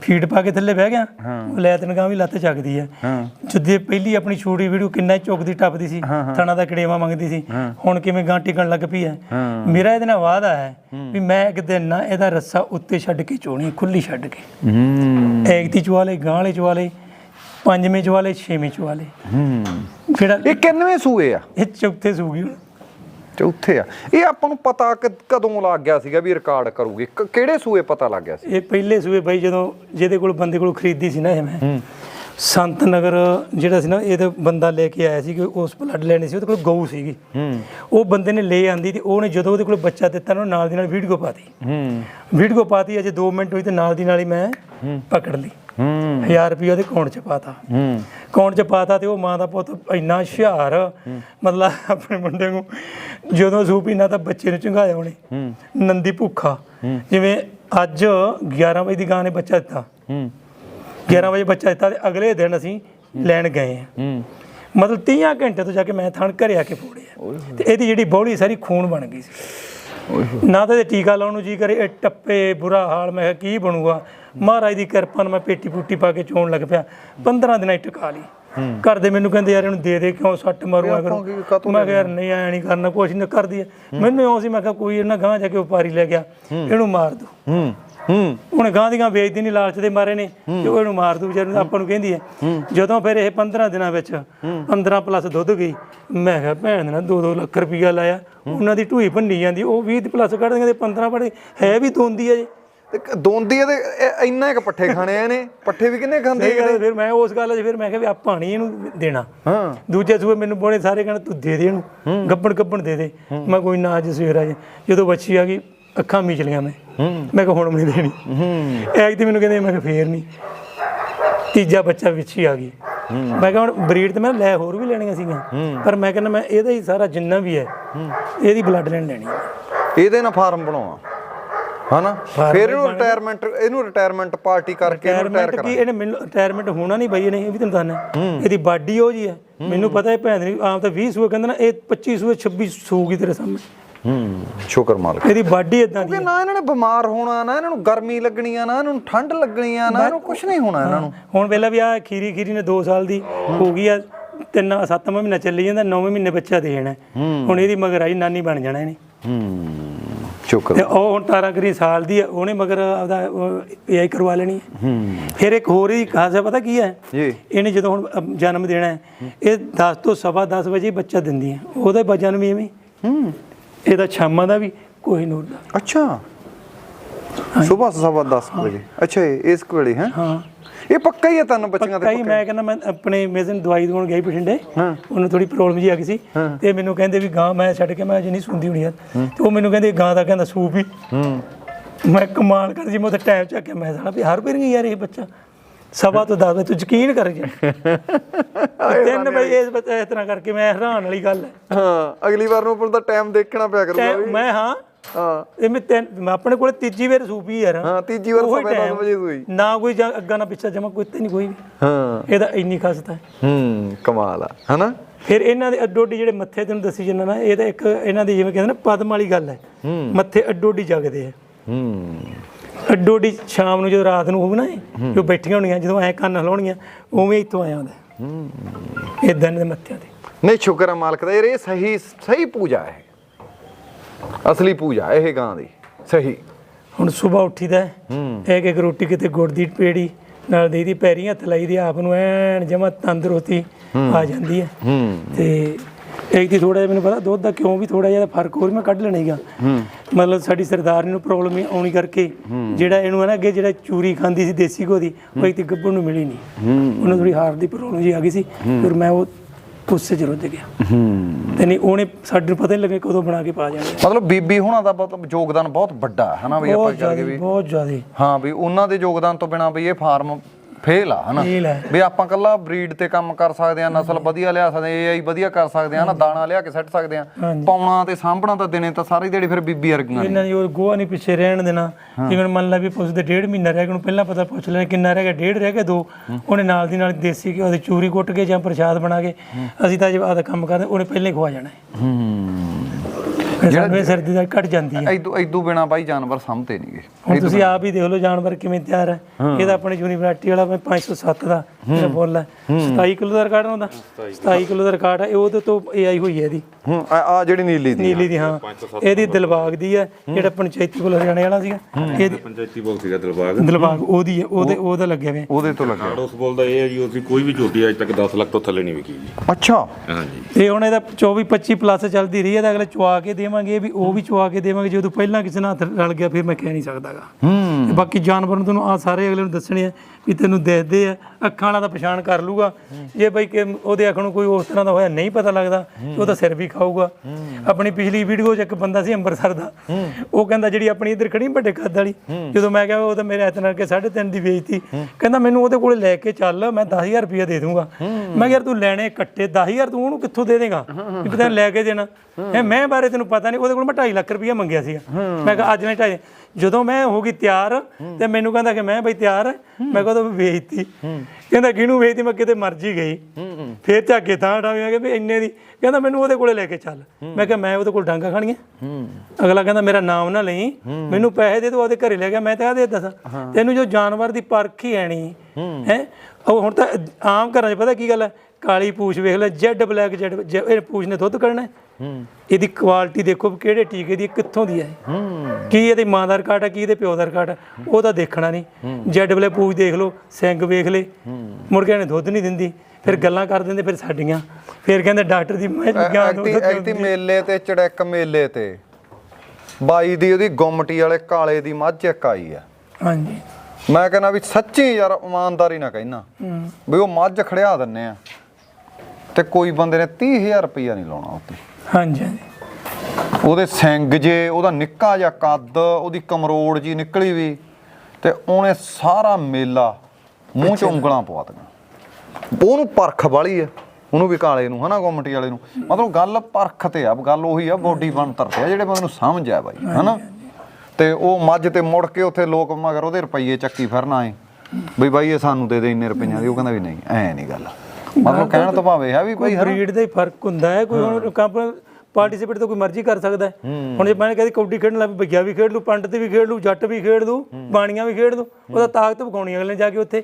ਫੀਡ ਪਾ ਕੇ ਥੱਲੇ ਬਹਿ ਗਿਆ। ਲੈ ਤਨ ਗਾਂ ਵੀ ਲੱਤ ਚੱਕਦੀ ਆ। ਜਦੇ ਪਹਿਲੀ ਆਪਣੀ ਛੋਟੀ ਵੀਡੀਓ ਕਿੰਨਾ ਚੁੱਕਦੀ ਟੱਪਦੀ ਸੀ। ਥਣਾ ਦਾ ਕੜੇਵਾ ਮੰਗਦੀ ਸੀ। ਹੁਣ ਕਿਵੇਂ ਗਾਂ ਟਿਕਣ ਲੱਗ ਪਈ ਹੈ। ਮੇਰਾ ਇਹਦੇ ਨਾਲ ਵਾਅਦਾ ਹੈ ਵੀ ਮੈਂ ਇੱਕ ਦਿਨ ਨਾ ਇਹਦਾ ਰੱਸਾ ਉੱਤੇ ਛੱਡ ਕੇ ਚੋਣੀ ਖੁੱਲੀ ਛੱਡ ਕੇ। ਐਗਤੀ ਚਵਾਲੇ ਗਾਂ ਵਾਲੇ ਚਵਾਲੇ ਪੰਜਵੇਂ ਚਵਾਲੇ ਛੇਵੇਂ ਚਵਾਲੇ ਹੂੰ। ਜਿਹੜਾ ਇਹ ਕਿੰਨਵੇਂ ਸੂਏ ਆ? ਇਹ ਚੌਥੇ ਸੂਗੀ ਚੌਥੇ ਆ। ਇਹ ਆਪਾਂ ਨੂੰ ਪਤਾ ਕਦੋਂ ਲੱਗ ਗਿਆ ਸੀਗਾ ਵੀ ਰਿਕਾਰਡ ਕਰੂਗੀ? ਕਿਹੜੇ ਸੂਏ ਪਤਾ ਲੱਗ ਗਿਆ ਸੀ? ਇਹ ਪਹਿਲੇ ਸੂਏ ਬਾਈ ਜਦੋਂ ਜਿਹਦੇ ਕੋਲ ਬੰਦੇ ਕੋਲ ਖਰੀਦੀ ਸੀ ਨਾ ਇਹ ਮੈਂ। ਸੰਤ ਨਗਰ ਜਿਹੜਾ ਸੀ ਨਾ ਇਹਦਾ ਬੰਦਾ ਲੈ ਕੇ ਆਇਆ ਸੀ ਕਿ ਉਸ ਬਲੱਡ ਲੈਣੀ ਸੀ ਉਹਦੇ ਕੋਲ ਗਊ ਸੀਗੀ। ਹੂੰ। ਉਹ ਬੰਦੇ ਨੇ ਲੈ ਆਂਦੀ ਤੇ ਉਹਨੇ ਜਦੋਂ ਉਹਦੇ ਕੋਲ ਬੱਚਾ ਦਿੱਤਾ ਨਾ ਨਾਲ ਦੀ ਨਾਲ ਵੀਡੀਓ ਪਾਤੀ। ਹੂੰ। ਵੀਡੀਓ ਪਾਤੀ ਅਜੇ 2 ਮਿੰਟ ਹੋਈ ਤੇ ਨਾਲ ਦੀ ਨਾਲ ਹੀ ਮੈਂ ਪਕੜ ਲਈ। 1000 ਰੁਪਏ ਉਹਦੇ ਅਕਾਊਂਟ 'ਚ ਪਾਤਾ। ਹੂੰ। ਅਕਾਊਂਟ 'ਚ ਪਾਤਾ ਤੇ ਉਹ ਮਾਂ ਦਾ ਪੁੱਤ ਇੰਨਾ ਹੁਸ਼ਿਆਰ ਮਤਲਬ ਆਪਣੇ ਮੁੰਡੇ ਨੂੰ ਜਦੋਂ ਸੂਪੀ ਨਾ ਤਾਂ ਬੱਚੇ ਨੂੰ ਚੰਗਾਇਆ ਉਹਨੇ। ਨੰਦੀ ਭੁੱਖਾ। ਜਿਵੇਂ ਅੱਜ 11 ਵਜੇ ਦੀ ਗਾਂ ਨੇ ਬੱਚਾ ਦਿੱਤਾ। ਹੂੰ। 11 ਵਜੇ ਬੱਚਾ ਦਿੱਤਾ ਤੇ ਅਗਲੇ ਦਿਨ ਅਸੀਂ ਲੈਣ ਗਏ ਹੂੰ। ਮਤਲਬ 30 ਘੰਟੇ ਤੋਂ ਜਾ ਕੇ ਮੈਂ ਥਣ ਘਰੇ ਆ ਕੇ ਫੋੜਿਆ ਤੇ ਇਹਦੀ ਜਿਹੜੀ ਬੌਲੀ ਸਾਰੀ ਖੂਨ ਬਣ ਗਈ ਸੀ। ਨਾ ਤਾਂ ਇਹ ਟੀਕਾ ਲਾਉਣ ਨੂੰ ਜੀ ਕਰੇ ਇਹ ਟੱਪੇ ਬੁਰਾ ਹਾਲ ਮੈਂ ਕੀ ਬਣੂਗਾ? ਮਹਾਰਾਜ ਦੀ ਕਿਰਪਾ ਨਾਲ ਮੈਂ ਪੇਟੀ ਪੂਟੀ ਪਾ ਕੇ ਚੋਣ ਲੱਗ ਪਿਆ। 15 ਦਿਨਾਂ ਹੀ ਟਿਕਾ ਲਈ। ਘਰ ਦੇ ਮੈਨੂੰ ਕਹਿੰਦੇ ਯਾਰ ਇਹਨੂੰ ਦੇ ਦੇ ਕਿਉਂ ਸੱਟ ਮਾਰੂਗਾ ਆਪਾਂ ਕੀ- ਕਰੋ ਮੈਂ ਕਿਹਾ ਯਾਰ ਨਹੀਂ ਆਇਆ ਨਹੀਂ ਕਰਨਾ ਕੁਛ ਨਹੀਂ ਕਰਦੀ ਮੈਨੂੰ ਇਉਂ ਸੀ ਮੈਂ ਕਿਹਾ ਕੋਈ ਇਹਨਾਂ ਗਾਂ ਜਾ ਕੇ ਵਪਾਰੀ ਲੈ ਗਿਆ ਇਹਨੂੰ ਮਾਰ ਦੋ। ਹੂੰ ਹੂੰ। ਹੁਣ ਗਾਂ ਦੀਆਂ ਵੇਚਦੀ ਨਹੀਂ ਲਾਲਚ ਦੇ ਮਾਰੇ ਨੇ ਤੇ ਉਹ ਇਹਨੂੰ ਮਾਰ ਦੂ ਵਿਚਾਰੇ ਨੂੰ ਆਪਾਂ ਨੂੰ ਕਹਿੰਦੀ ਹੈ। ਜਦੋਂ ਫਿਰ ਇਹ 15 ਦਿਨਾਂ ਵਿੱਚ 15 ਪਲੱਸ ਦੁੱਧ ਗਈ ਮੈਂ ਕਿਹਾ ਭੈਣ ਦੇ ਨਾਲ 2-2 ਲੱਖ ਰੁਪਈਆ ਲਾਇਆ ਉਹਨਾਂ ਦੀ ਢੂਈ ਭੰਨੀ ਜਾਂਦੀ ਉਹ 20 ਪਲੱਸ ਕੱਢ ਦਿੰਦੇ ਤੇ 15 ਬੜੇ ਹੈ ਵੀ ਦੋਂਦੀ ਹੈ ਜੀ? ਤੇ ਦੋਂਦੀ ਇਹ- ਇੰਨਾ ਇੱਕ ਪੱਠੇ ਖਾਣੇ ਆ ਨੇ ਪੱਠੇ ਵੀ ਕਿੰਨੇ ਖਾਂਦੇ ਗੱਲ ਫਿਰ ਮੈਂ ਉਸ ਗੱਲ 'ਚ ਫਿਰ ਮੈਂ ਕਿਹਾ ਵੀ ਆਪਾਂ ਨਹੀਂ ਇਹਨੂੰ ਦੇਣਾ। ਹਾਂ। ਦੂਜੇ ਸੂਏ ਮੈਨੂੰ ਬੋਲੇ ਸਾਰੇ ਕਹਿੰਦੇ ਤੂੰ ਦੇ ਦੇ ਇਹਨੂੰ ਗੱਬਣ ਗੱਬਣ ਦੇ ਦੇ। ਮੈਂ ਕੋਈ ਨਾ ਅੱਜ ਸਵੇਰ ਆ ਜਦੋਂ ਬੱਚੀ ਆ ਗਈ ਅੱਖਾਂ ਮੀਚ ਲੀਆਂ ਮੈਂ। ਮੈਂ ਕਿਹਾ ਹੁਣ ਨਹੀਂ ਦੇਣੀ। ਐਕ ਤੇ ਮੈਨੂੰ ਕਹਿੰਦੇ ਮੈਂ ਕਿਹਾ ਫੇਰ ਨਹੀਂ ਤੀਜਾ ਬੱਚਾ ਵਿੱਚ ਹੀ ਆ ਗਈ। ਮੈਂ ਕਿਹਾ ਹੁਣ ਬਰੀਡ ਤੇ ਮੈਂ ਲੈ ਹੋਰ ਵੀ ਲੈਣੀਆਂ ਸੀਗੀਆਂ। ਪਰ ਮੈਂ ਕਹਿੰਦਾ ਮੈਂ ਇਹਦਾ ਹੀ ਸਾਰਾ ਜਿੰਨਾ ਵੀ ਹੈ ਇਹਦੀ ਬਲੱਡ ਲਾਈਨ ਲੈਣੀ ਇਹਦੇ ਨਾਲ ਫਾਰਮ ਬਣਾਉਣਾ। ਹਨਾ? ਫਿਰ ਇਹਨੂੰ ਰਿਟਾਇਰਮੈਂਟ ਇਹਨੂੰ ਰਿਟਾਇਰਮੈਂਟ ਪਾਰਟੀ ਕਰਕੇ ਇਹਨੂੰ ਰਿਟਾਇਰ ਰਿਟਾਇਰਮੈਂਟ ਕੀ? ਇਹਨੇ ਮੈਨੂੰ ਰਿਟਾਇਰਮੈਂਟ ਹੋਣਾ ਨਹੀਂ ਬਈ ਇਹਨੇ ਇਹ ਵੀ ਤੈਨੂੰ ਦੱਸਣਾ ਇਹਦੀ ਬਾਡੀ ਉਹ ਜੀ ਹੈ। ਮੈਨੂੰ ਪਤਾ ਹੈ ਭੈਣ ਦੀ ਆਮ ਤਾਂ 20 ਸੂਏ ਕਹਿੰਦੇ ਨਾ ਇਹ 25 ਸੂਏ 26 ਸੂਗੀ ਤੇਰੇ ਸਾਹਮਣੇ। ਹੂੰ ਸ਼ੁਕਰ ਮਾਲਕ। ਇਹਦੀ ਬਾਡੀ ਇਦਾਂ ਦੀ ਕਿ ਨਾ ਇਹਨਾਂ ਨੇ ਬਿਮਾਰ ਹੋਣਾ ਨਾ ਇਹਨਾਂ ਨੂੰ ਗਰਮੀ ਲੱਗਣੀ ਆ ਨਾ ਇਹਨਾਂ ਨੂੰ ਠੰਡ ਲੱਗਣੀ ਆ ਨਾ ਇਹਨੂੰ ਕੁਝ ਨਹੀਂ ਹੋਣਾ ਇਹਨਾਂ ਨੂੰ। ਹੁਣ ਵੇਲਾ ਵੀ ਆ ਖੀਰੀ ਖੀਰੀ ਨੇ 2 ਸਾਲ ਦੀ ਹੋ ਗਈ ਆ ਤਿੰਨ ਸੱਤਵਾਂ ਮਹੀਨਾ ਚੱਲੀ ਜਾਂਦਾ ਨੌਵੇਂ ਮਹੀਨੇ ਬੱਚਾ ਦੇ ਜਾਣਾ ਹੁਣ ਇਹਦੀ ਮਗਰ ਆਈ ਨਾਨੀ ਬਣ ਜਾਣਾ ਇਹਨੇ। ਹੂੰ। ਸ਼ੁਕਰ ਤੇ ਉਹ ਹੁਣ 18 ਕਰੀ ਸਾਲ ਦੀ ਆ ਉਹਨੇ ਮਗਰ ਆਪਦਾ ਏਆਈ ਕਰਵਾ ਲੈਣੀ ਹੈ। ਹੂੰ। ਫਿਰ ਇੱਕ ਹੋਰ ਹੀ ਖਾਸ ਹੈ ਪਤਾ ਕੀ ਹੈ? ਜੀ। ਇਹਨੇ ਜਦੋਂ ਹੁਣ ਜਨਮ ਦੇਣਾ ਹੈ ਇਹ 10 ਤੋਂ ਸਵਾ 10 ਵਜੇ ਹੀ ਬੱਚਾ ਦਿੰਦੀ ਹੈ। ਉਹਦਾ ਜਨਮ ਵੀ ਐਵੇਂ। ਹੀ। ਹੂੰ ਇਹਦਾ ਸ਼ਾਮਾਂ ਦਾ ਵੀ ਕੋਈ ਨੂਰ ਦਾ। ਅੱਛਾ। ਸਵੇਰ ਸਵਾ 10 ਵਜੇ। ਅੱਛਾ ਇਹ ਇਸ ਵੇਲੇ ਹੈ? ਹਾਂ। ਇਹ ਪੱਕਾ ਹੀ ਹੈ ਤਨ ਬੱਚੀਆਂ ਕਈ ਤੇ ਮੈਂ ਕਹਿੰਦਾ ਮੈਂ ਆਪਣੇ ਮੇਜ਼ਨ ਦਵਾਈ ਦਵਾਉਣ ਗਈ ਬਠਿੰਡੇ। ਹਾਂ। ਉਹਨੂੰ ਥੋੜੀ ਪ੍ਰੋਬਲਮ ਜੀ ਆ ਗਈ ਸੀ। ਤੇ ਮੈਨੂੰ ਕਹਿੰਦੇ ਵੀ ਗਾਂ ਮੈਂ ਛੱਡ ਕੇ ਮੈਂ ਅਜੇ ਨਹੀਂ ਸੁਣਦੀ ਹੋਣੀ ਯਾਰ ਤੇ ਉਹ ਮੈਨੂੰ ਕਹਿੰਦੇ ਗਾਂ ਦਾ ਕਹਿੰਦਾ ਸੂਪ ਹੀ। ਹੂੰ। ਮੈਂ ਕਮਾਲ ਕਰ ਜੀ ਮੈਂ ਤਾਂ ਟਾਈਮ ਚੱਕਿਆ ਮੈਂ ਸਾਲਾ ਵੀ ਹਰ ਵਾਰੀ ਯਾਰ ਇਹ ਬੱਚਾ। ਸਵਾ ਤੋਂ ਦਸ ਵਜੇ ਤੂੰ ਯਕੀਨ ਕਰ ਜੀ। ਤਿੰਨ ਵਜੇ ਇਸ ਤਰ੍ਹਾਂ ਕਰਕੇ ਮੈਂ ਹੈਰਾਨ ਵਾਲੀ ਗੱਲ ਹੈ। ਹਾਂ ਅਗਲੀ ਵਾਰ ਨੂੰ ਆਪਾਂ ਦਾ ਟਾਈਮ ਦੇਖਣਾ ਪਿਆ ਕਰੂਗਾ ਮੈਂ ਹਾਂ ਹਾਂ। ਇਹ ਮੈਂ ਤਿੰਨ ਮੈਂ ਆਪਣੇ ਕੋਲੇ ਤੀਜੀ ਵਾਰ ਸੂਪੀ ਯਾਰ। ਹਾਂ ਤੀਜੀ ਵਾਰ ਉਹੀ ਸਵਾ ਦਸ time। ਵਜੇ ਹੋਈ ਨਾ ਕੋਈ ਅੱਗਾ ਨਾ ਪਿੱਛਾ ਜਮਾ ਕੋਈ ਤੇ ਨਹੀਂ ਕੋਈ ਹਾਂ। ਇਹਦਾ ਇੰਨੀ ਖਸਤਾ ਹੈ। ਹੂੰ ਕਮਾਲ ਆ ਹਨਾ? ਫਿਰ ਇਹਨਾਂ ਦੇ ਅੱਡੋ ਅੱਡੀ ਜਿਹੜੇ ਮੱਥੇ ਤੈਨੂੰ ਦੱਸੀ ਜੰਨਾ ਨਾ ਇਹ ਤਾਂ ਇੱਕ ਇਹਨਾਂ ਦੀ ਜਿਵੇਂ ਕਹਿੰਦੇ ਨਾ ਪਦਮ ਵਾਲੀ ਗੱਲ ਹੈ। ਮੱਥੇ ਅੱਡੋ ਅੱਡੀ ਜਗਦੇ ਆ। ਹੂੰ। ਅੱਡੋ ਅੱਡੀ ਸ਼ਾਮ ਨੂੰ ਜਦੋਂ ਰਾਤ ਨੂੰ ਹੋਵੇ ਨਾ ਇਹ ਜੋ ਬੈਠੀਆਂ ਹੋਣੀਆਂ ਜਦੋਂ ਐ ਕੰਨ ਹਿਲਾਉਣੀਆਂ ਉਵੇਂ ਇੱਥੋਂ ਆਇਆ ਹੁੰਦਾ ਇਦਾਂ ਦੇ ਮੱਥਿਆਂ ਤੇ। ਨਹੀਂ ਸ਼ੁਕਰ ਹੈ ਮਾਲਕ ਦਾ ਯਾਰ ਇਹ ਸਹੀ ਸਹੀ ਪੂਜਾ ਹੈ। ਅਸਲੀ ਪੂਜਾ ਇਹ ਗਾਂ ਦੀ ਸਹੀ। ਹੁਣ ਸਵੇਰ ਉੱਠੀਦਾ ਇੱਕ ਇੱਕ ਰੋਟੀ ਕਿਤੇ ਗੁੜ ਦੀ ਪੇੜੀ ਨਾਲ ਦੇਈ ਦੀ ਪੈਰੀ ਹੱਥ ਲਾਈ ਦੀ ਆਪ ਨੂੰ ਐਨ ਜਮਾ ਤੰਦਰੁਸਤੀ ਆ ਜਾਂਦੀ ਹੈ। ਤੇ ਇੱਕ ਦੀ ਥੋੜਾ ਜਿਹਾ ਮੈਨੂੰ ਪਤਾ ਦੁੱਧ ਦਾ ਕਿਉਂ ਵੀ ਥੋੜਾ ਜਿਹਾ ਫ਼ਰਕ ਹੋਰ ਮੈਂ ਕੱਢ ਲੈਣਾ ਹੀਗਾ। ਮਤਲਬ ਸਾਡੀ ਸਰਦਾਰ ਨੂੰ ਪ੍ਰੋਬਲਮ ਆਉਣੀ ਕਰਕੇ ਜਿਹੜਾ ਇਹਨੂੰ ਹੈ ਨਾ ਅੱਗੇ ਜਿਹੜਾ ਚੂਰੀ ਖਾਂਦੀ ਸੀ ਦੇਸੀ ਘੋ ਦੀ ਉਹ ਇੱਕ ਤੇ ਗੱਭਣ ਨੂੰ ਮਿਲੀ ਨਹੀਂ। ਉਹਨੂੰ ਥੋੜੀ ਹਾਰਟ ਦੀ ਪ੍ਰੋਬਲਮ ਜੀ ਆ ਗਈ ਸੀ। ਫਿਰ ਮੈਂ ਉਹ ਗੁੱਸੇ ਚ ਰੁੱਝ ਗਿਆ। ਤੇ ਨਹੀਂ ਉਹਨੇ ਸਾਡੇ ਨੂੰ ਪਤਾ ਨਹੀਂ ਲੱਗਿਆ ਕਦੋਂ ਬਣਾ ਕੇ ਪਾ ਜਾਣੀ। ਮਤਲਬ ਬੀਬੀ ਹੁਣਾਂ ਦਾ ਬਹੁਤ ਯੋਗਦਾਨ ਬਹੁਤ ਵੱਡਾ ਹੈ ਹਨਾ ਵੀ ਆਪਾਂ ਕਰਕੇ ਵੀ ਬਹੁਤ ਜ਼ਿਆਦਾ। ਹਾਂ ਵੀ ਉਹਨਾਂ ਦੇ ਯੋਗਦਾਨ ਤੋਂ ਬਿਨਾ ਵੀ ਇਹ ਫਾਰਮ ਫੇਲ ਆ ਹਨਾ? ਫੇਲ ਹੈ। ਵੀ ਆਪਾਂ ਕੱਲਾ ਬਰੀਡ ਤੇ ਕੰਮ ਕਰ ਸਕਦੇ ਆ ਨਸਲ ਵਧੀਆ ਲਿਆ ਸਕਦੇ ਆ ਏਆਈ ਵਧੀਆ ਕਰ ਸਕਦੇ ਆ ਨਾ ਦਾਣਾ ਲਿਆ ਕੇ ਸੱਟ ਸਕਦੇ ਆ ਹਾਂਜੀ। ਪਾਉਣਾ ਤੇ ਸਾਂਭਣਾ ਤਾਂ ਦਿਨੇ ਤਾਂ ਸਾਰੀ ਦਿਹਾੜੀ ਫਿਰ ਬੀਬੀ ਵਰਗੀਆਂ ਨੇ। ਇਹਨਾਂ ਦੀ ਉਹ ਗੋਆ ਨਹੀਂ ਪਿੱਛੇ ਰਹਿਣ ਦੇਣਾ। ਜਿਵੇਂ ਮੰਨ ਲਾ ਵੀ ਪੁੱਛਦੇ ਡੇਢ ਮਹੀਨਾ ਰਹਿ ਗਿਆ ਉਹਨੂੰ ਪਹਿਲਾਂ ਪਤਾ ਪੁੱਛ ਲੈਣਾ ਕਿੰਨਾ ਰਹਿ ਗਿਆ ਡੇਢ ਰਹਿ ਗਿਆ ਦੋ। ਉਹਨੇ ਨਾਲ ਦੀ ਨਾਲ ਦੇਸੀ ਘਿਓ ਦੀ ਚੂਰੀ ਕੁੱਟ ਕੇ ਜਾਂ ਪ੍ਰਸ਼ਾਦ ਬਣਾ ਕੇ ਅਸੀਂ ਤਾਂ ਜੇ ਆਦਾ ਕੰਮ ਕਰਦੇ ਉਹਨੇ ਪਹਿਲਾਂ ਹੀ ਖਵਾ ਜਾਣਾ ਹੈ। ਹੂੰ। ਸਾਨੂੰ ਇਹ ਸਰਦੀ ਦਾ ਘਟ ਜਾਂਦੀ ਹੈ ਐਦੂ ਐਦੂ ਬਿਨਾ ਬਾਈ ਜਾਨਵਰ ਸਾਂਭਤੇ ਨਹੀਂਗੇ ਹੁਣ ਤੁਸੀਂ ਆਪ ਹੀ ਦੇਖ ਲਓ ਜਾਨਵਰ ਕਿਵੇਂ ਤਿਆਰ ਹੈ। ਇਹਦਾ ਆਪਣੇ ਯੂਨੀਵਰਸਿਟੀ ਵਾਲਾ ਮੈਂ 507 ਦਾ ਜਿਹੜਾ ਬੋਲ ਹੈ। 27 ਕਿਲੋ ਦਾ ਰਿਕਾਰਡ ਹੁੰਦਾ? 27 ਕਿਲੋ। ਦਾ ਰਿਕਾਰਡ ਹੈ ਇਹ ਉਹਦੇ ਤੋਂ ਏਆਈ ਹੋਈ ਹੈ ਇਹਦੀ। ਹੂੰ ਆ ਜਿਹੜੀ ਨੀਲੀ ਦੀ ਨੀਲੀ ਦੀ ਹਾਂ। ਇਹਦੀ ਦਿਲਬਾਗ ਦੀ ਹੈ ਜਿਹੜਾ ਪੰਚਾਇਤੀ ਕੋਲ ਹਰਿਆਣੇ ਵਾਲਾ ਸੀਗਾ। ਇਹਦੀ ਪੰਚਾਇਤੀ ਬੋਲ ਸੀਗਾ ਦਿਲਬਾਗ। ਦਿਲਬਾਗ ਉਹਦੀ ਹੈ ਉਹਦੇ ਉਹਦਾ ਲੱਗਿਆ ਹੋਇਆ। ਉਹਦੇ ਤੋਂ ਲੱਗਾ ਉਸ ਬੋਲ ਦਾ ਇਹ ਹੈ ਜੀ ਅਸੀਂ ਕੋਈ ਵੀ ਝੋਟੀ ਅੱਜ ਤੱਕ 10 ਲੱਖ ਤੋਂ ਥੱਲੇ ਨਹੀਂ ਵਿਕੀ ਜੀ। ਅੱਛਾ। ਹਾਂਜੀ। ਤੇ ਹੁਣ ਇਹਦਾ 24 25 ਪਲੱਸ ਚੱਲਦੀ ਰਹੀ ਹੈ ਤਾਂ ਅਗਲੇ ਚੁਆ ਕੇ ਦੇਵਾਂਗੇ ਵੀ ਉਹ ਵੀ ਚੁਆ ਕੇ ਦੇਵਾਂਗੇ ਜਦੋਂ ਪਹਿਲਾਂ ਕਿਸੇ ਨਾਲ ਹੱਥ ਰਲ ਗਿਆ ਫਿਰ ਮੈਂ ਕਹਿ ਨਹੀਂ ਸਕਦਾਗਾ। ਹੂੰ। ਬਾਕੀ ਜਾਨਵਰ ਨੂੰ ਤੁਹਾਨੂੰ ਆ ਸਾਰੇ ਅਗਲੇ ਨੂੰ ਦੱਸਣੇ ਆ ਵੀ ਤੈਨੂੰ ਦੇਖਦੇ ਆ, ਅੱਖਾਂ ਵਾਲਾ ਤਾਂ ਪਛਾਣ ਕਰ ਲੂਗਾ। ਜੇ ਬਈ ਕਿ ਉਹਦੇ ਅੱਖ ਨੂੰ ਕੋਈ ਉਸ ਤਰ੍ਹਾਂ ਦਾ ਹੋਇਆ, ਨਹੀਂ ਪਤਾ ਲੱਗਦਾ ਤੇ ਉਹਦਾ ਸਿਰ ਵੀ ਖਾਊਗਾ। ਆਪਣੀ ਪਿਛਲੀ ਵੀਡੀਓ 'ਚ ਇੱਕ ਬੰਦਾ ਸੀ ਅੰਮ੍ਰਿਤਸਰ ਦਾ। ਉਹ ਕਹਿੰਦਾ ਜਿਹੜੀ ਆਪਣੀ ਇੱਧਰ ਖੜੀ ਵੱਡੇ ਕੱਦ ਵਾਲੀ, ਜਦੋਂ ਮੈਂ ਕਿਹਾ ਉਹ ਤਾਂ ਮੇਰੇ ਹੱਥ ਨਾਲ ਕੇ 3.5 ਦੀ ਵੇਚਤੀ। ਕਹਿੰਦਾ ਮੈਨੂੰ ਉਹਦੇ ਕੋਲੇ ਲੈ ਕੇ ਚੱਲ, ਮੈਂ 10000 ਰੁਪਏ ਦੇ ਦੂੰਗਾ। ਮੈਂ ਕਿਹਾ ਯਾਰ ਤੂੰ ਲੈਣੇ ਕੱਟੇ 10000 ਤੂੰ ਉਹਨੂੰ ਕਿੱਥੋਂ ਦੇ ਦੇਗਾ? ਕਿ ਤੈਨੂੰ ਲੈ ਕੇ ਦੇਣਾ। ਮੈਂ ਬਾਰੇ ਤੈਨੂੰ ਪਤਾ ਨਹੀਂ, ਉਹਦੇ ਕੋਲ ਮੈਂ 2.5 ਲੱਖ ਰੁਪਏ ਮੰਗਿਆ ਸੀਗਾ। ਮੈਂ ਕਿਹਾ ਅੱਜ ਮੈਂ 2.5 ਜਦੋਂ ਮੈਂ ਹੋ ਗਈ ਤਿਆਰ ਤੇ ਮੈਨੂੰ ਕਹਿੰਦਾ ਕਿ ਮੈਂ ਬਈ ਤਿਆਰ। ਮੈਂ ਕਹਦਾ ਵੇਚਤੀ। ਕਹਿੰਦਾ ਕਿਹਨੂੰ ਵੇਚਤੀ? ਮੈਂ ਕਿਤੇ ਮਰਜ਼ੀ ਗਈ। ਫੇਰ ਝਾਕੇ ਤਾਂ ਡਾ ਮੈਂ ਕਿਹਾ ਵੀ ਇੰਨੇ ਦੀ। ਕਹਿੰਦਾ ਮੈਨੂੰ ਉਹਦੇ ਕੋਲੇ ਲੈ ਕੇ ਚੱਲ। ਮੈਂ ਕਿਹਾ ਮੈਂ ਉਹਦੇ ਕੋਲ ਡਾਂਗਾ ਖਾਣੀਆਂ। ਅਗਲਾ ਕਹਿੰਦਾ ਮੇਰਾ ਨਾਮ ਨਾ ਲਈ। ਮੈਨੂੰ ਪੈਸੇ ਦੇ ਤੂੰ ਉਹਦੇ ਘਰੇ ਲੈ ਗਿਆ। ਮੈਂ ਤਾਂ ਦੇ ਦੱਸਾਂ ਤੈਨੂੰ ਜੋ ਜਾਨਵਰ ਦੀ ਪਰਖ ਹੀ ਆਣੀ ਹੈ। ਉਹ ਹੁਣ ਤਾਂ ਆਮ ਘਰਾਂ 'ਚ ਪਤਾ ਕੀ ਗੱਲ ਹੈ? ਕਾਲੀ ਪੂਛ ਵੇਖ ਲੈ ਜੈਡ ਬਲੈਕ ਜੈਡ ਇਹ ਪੂਛ ਨੇ ਦੁੱਧ ਹੈ। ਇਹਦੀ ਕੁਆਲਿਟੀ ਦੇਖੋ ਕਿਹੜੇ ਟੀਕੇ ਦੀ ਕਿੱਥੋਂ ਦੀ ਹੈ। ਕੀ ਇਹਦੀ ਮਾਂ ਦਾ ਰਿਕਾਰਡ ਹੈ ਕੀ ਇਹਦੇ ਪਿਓ ਦਾ ਰਿਕਾਰਡ ਹੈ? ਉਹ ਤਾਂ ਦੇਖਣਾ ਨਹੀਂ। ਜੈਡ ਬਲੇ ਪੂਛ ਦੇਖ ਲਓ ਸਿੰਘ ਵੇਖ ਲੈ। ਮੁੜ ਕੇ ਇਹਨੇ ਦੁੱਧ ਨਹੀਂ ਦਿੰਦੀ। ਫਿਰ ਗੱਲਾਂ ਕਰ ਦਿੰਦੇ ਫਿਰ ਸਾਡੀਆਂ। ਫਿਰ ਕਹਿੰਦੇ ਡਾਕਟਰ ਦੀ ਮੈਂ ਗਿਆਨ ਐਕਟੀ ਮੇਲੇ ਤੇ ਚੜੈਕ ਮੇਲੇ ਤੇ ਬਾਈ ਦੀ ਉਹਦੀ ਗੁੰਮਟੀ ਵਾਲੇ ਕਾਲੇ ਦੀ ਮੱਝ ਇੱਕ ਆਈ ਆ। ਹਾਂਜੀ। ਮੈਂ ਕਹਿੰਦਾ ਵੀ ਸੱਚੀ ਯਾਰ ਇਮਾਨਦਾਰੀ ਨਾ ਕਹਿਣਾ ਵੀ ਉਹ ਮੱਝ ਖੜਿਆ ਦਿੰਨੇ ਆ। ਤੇ ਕੋਈ ਬੰਦੇ ਨੇ 30000 ਰੁਪਈਆ ਨਹੀਂ ਲਾਉਣਾ ਉੱਤੇ। ਹਾਂਜੀ ਹਾਂਜੀ। ਉਹਦੇ ਸਿੰਘ ਜੇ ਉਹਦਾ ਨਿੱਕਾ ਜਿਹਾ ਕੱਦ ਉਹਦੀ ਕਮਰੋੜ ਜੀ ਨਿਕਲੀ ਵੀ ਤੇ ਉਹਨੇ ਸਾਰਾ ਮੇਲਾ ਮੂੰਹ ਚ ਉਂਗਲਾਂ ਪਵਾ ਦਿੱਤੀਆਂ। ਉਹਨੂੰ ਪਰਖ ਵਾਲੀ ਆ ਉਹਨੂੰ ਵੀ ਕਾਲੇ ਨੂੰ ਹਨਾ ਗੁੰਮਟੀ ਵਾਲੇ ਨੂੰ। ਮਤਲਬ ਗੱਲ ਪਰਖ ਤੇ ਆ ਗੱਲ ਉਹੀ ਆ ਬੋਡੀ ਬਣਤਰ ਤੇ ਆ ਜਿਹੜੇ ਬੰਦੇ ਨੂੰ ਸਮਝ ਆ ਬਾਈ ਹਨਾ। ਤੇ ਉਹ ਮੱਝ ਤੇ ਮੁੜ ਕੇ ਉੱਥੇ ਲੋਕ ਮਗਰ ਉਹਦੇ ਰੁਪਈਏ ਚੱਕੀ ਫਿਰਨਾ ਏ ਬਈ ਬਾਈ ਇਹ ਸਾਨੂੰ ਦੇ ਦੇ ਇੰਨੇ ਰੁਪਈਆਂ ਦੀ ਉਹ ਕਹਿੰਦਾ ਵੀ ਨਹੀਂ ਐ ਨਹੀਂ ਗੱਲ। ਮਤਲਬ ਕਹਿਣ ਤੋਂ ਭਾਵੇਂ ਹੈ ਵੀ ਕੋਈ ਬਰੀਡ ਦਾ ਹੀ ਫ਼ਰਕ ਹੁੰਦਾ ਹੈ ਕੋਈ ਹੁਣ ਪਾਰਟਿਸਿਪੇਟ ਤਾਂ ਕੋਈ ਮਰਜ਼ੀ ਕਰ ਸਕਦਾ ਹੁਣ ਜੇ ਮੈਂ ਕਹਿੰਦੀ ਕਬੱਡੀ ਖੇਡਣ ਲੱਗ ਭਈਆ ਵੀ ਖੇਡ ਲੂ ਪੰਡਤ ਵੀ ਖੇਡ ਲੂ ਜੱਟ ਵੀ ਖੇਡ ਲੂ ਬਾਣੀਆਂ ਵੀ ਖੇਡ ਲੂ ਉਹਦਾ ਤਾਕਤ ਵਿਖਾਉਣੀ ਅਗਲੇ ਨੇ ਜਾ ਕੇ ਉੱਥੇ।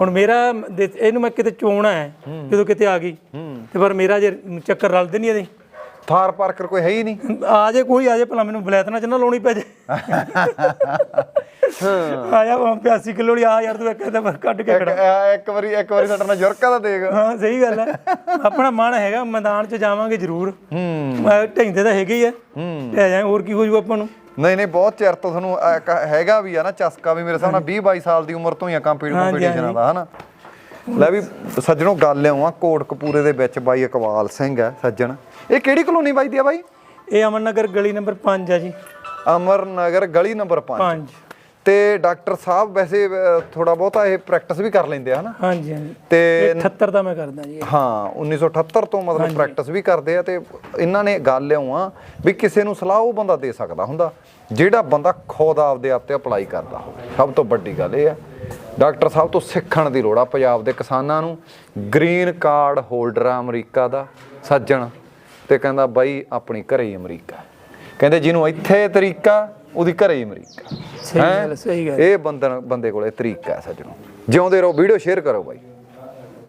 ਹੁਣ ਮੇਰਾ ਇਹਨੂੰ ਮੈਂ ਕਿਤੇ ਚੋਣਾ ਹੈ ਜਦੋਂ ਕਿਤੇ ਆ ਗਈ ਤੇ ਪਰ ਮੇਰਾ ਜੇ ਚੱਕਰ ਰਲਦੇ ਨਹੀਂ ਇਹਦੇ। ਥਾਰ ਪਾਰਕਰ ਕੋਈ ਹੈ ਹੀ ਨਹੀਂ। ਆ ਜੇ ਕੋਈ ਆ ਜੇ ਭਲਾ ਮੈਨੂੰ ਬਲੈਤਨਾ ਚ ਨਾ ਲਾਉਣੀ ਪੈ ਜੇ। ਆ ਜਾ 85 ਕਿਲੋ ਲਈ ਆ ਯਾਰ ਤੂੰ ਇੱਕ ਇਹਦਾ ਕੱਢ ਕੇ ਖੜਾ। ਇੱਕ ਵਾਰੀ ਇੱਕ ਵਾਰੀ ਸਾਡਾ ਨਾਲ ਜੁਰਕਾ ਦਾ ਦੇਖ। ਹਾਂ ਸਹੀ ਗੱਲ ਹੈ। ਆਪਣਾ ਮਨ ਹੈਗਾ ਮੈਦਾਨ 'ਚ ਜਾਵਾਂਗੇ ਜ਼ਰੂਰ। ਹੂੰ। ਢੈਂਦੇ ਤਾਂ ਹੈਗੇ ਹੀ ਆ। ਲੈ ਜਾਏ ਹੋਰ ਕੀ ਹੋ ਜੂ ਆਪਾਂ ਨੂੰ? ਨਹੀਂ ਨਹੀਂ ਬਹੁਤ ਚਿਰ ਤੋਂ ਤੁਹਾਨੂੰ ਹੈਗਾ ਵੀ ਆ ਨਾ ਚਸਕਾ ਵੀ ਮੇਰੇ ਹਿਸਾਬ ਨਾਲ 20 22 ਸਾਲ ਦੀ ਉਮਰ ਤੋਂ ਹੀ ਆ ਕੰਪੀਟੀਸ਼ਨਾਂ ਦਾ ਹਨਾ? ਲੈ ਵੀ ਸੱਜਣੋ ਗੱਲ ਆ ਕੋਟਕਪੂਰੇ ਦੇ ਵਿੱਚ ਬਾਈ ਇਕਬਾਲ ਸਿੰਘ ਹੈ ਸੱਜਣ। ਇਹ ਕਿਹੜੀ ਕਲੋਨੀ ਬਾਈ ਦੀ ਆ ਬਾਈ? ਇਹ ਅਮਨ ਨਗਰ ਗਲੀ ਨੰਬਰ 5 ਆ ਜੀ। ਅਮਰਨਗਰ ਗਲੀ ਨੰਬਰ 5 ਪੰਜ। ਤੇ ਡਾਕਟਰ ਸਾਹਿਬ ਵੈਸੇ ਥੋੜਾ ਬਹੁਤਾ ਇਹ ਪ੍ਰੈਕਟਿਸ ਵੀ ਕਰ ਲੈਂਦੇ ਆ ਹਨਾ? ਹਾਂਜੀ ਹਾਂਜੀ। ਤੇ 78 ਦਾ ਮੈਂ ਕਰਦਾ ਜੀ। ਹਾਂ 1978 ਤੋਂ ਮਤਲਬ ਪ੍ਰੈਕਟਿਸ ਵੀ ਕਰਦੇ ਆ ਤੇ ਇਹਨਾਂ ਨੇ ਗੱਲ ਲਿਆਉਂ ਆ ਵੀ ਕਿਸੇ ਨੂੰ ਸਲਾਹ ਉਹ ਬੰਦਾ ਦੇ ਸਕਦਾ ਹੁੰਦਾ ਜਿਹੜਾ ਬੰਦਾ ਖੁਦ ਆਪਦੇ ਆਪ ਤੇ ਅਪਲਾਈ ਕਰਦਾ ਹੋਵੇ। ਸਭ ਤੋਂ ਵੱਡੀ ਗੱਲ ਇਹ ਆ। ਡਾਕਟਰ ਸਾਹਿਬ ਤੋਂ ਸਿੱਖਣ ਦੀ ਲੋੜ ਆ ਪੰਜਾਬ ਦੇ ਕਿਸਾਨਾਂ ਨੂੰ। ਗ੍ਰੀਨ ਕਾਰਡ ਹੋਲਡਰ ਆ ਅਮਰੀਕਾ ਦਾ ਸੱਜਣ। ਤੇ ਕਹਿੰਦਾ ਬਾਈ ਆਪਣੀ ਘਰੇ ਹੀ ਅਮਰੀਕਾ ਕਹਿੰਦੇ ਜਿਹਨੂੰ ਇੱਥੇ ਤਰੀਕਾ ਉਹਦੀ ਘਰੇ ਹੀ ਅਮਰੀਕਾ। ਸਹੀ? ਗੱਲ, ਸਹੀ ਗੱਲ। ਇਹ ਬੰਦਨ ਬੰਦੇ ਕੋਲੇ ਤਰੀਕਾ ਸੱਜਣੋ। ਜਿਉਂਦੇ ਰਹੋ ਵੀਡੀਓ ਸ਼ੇਅਰ ਕਰੋ ਬਾਈ।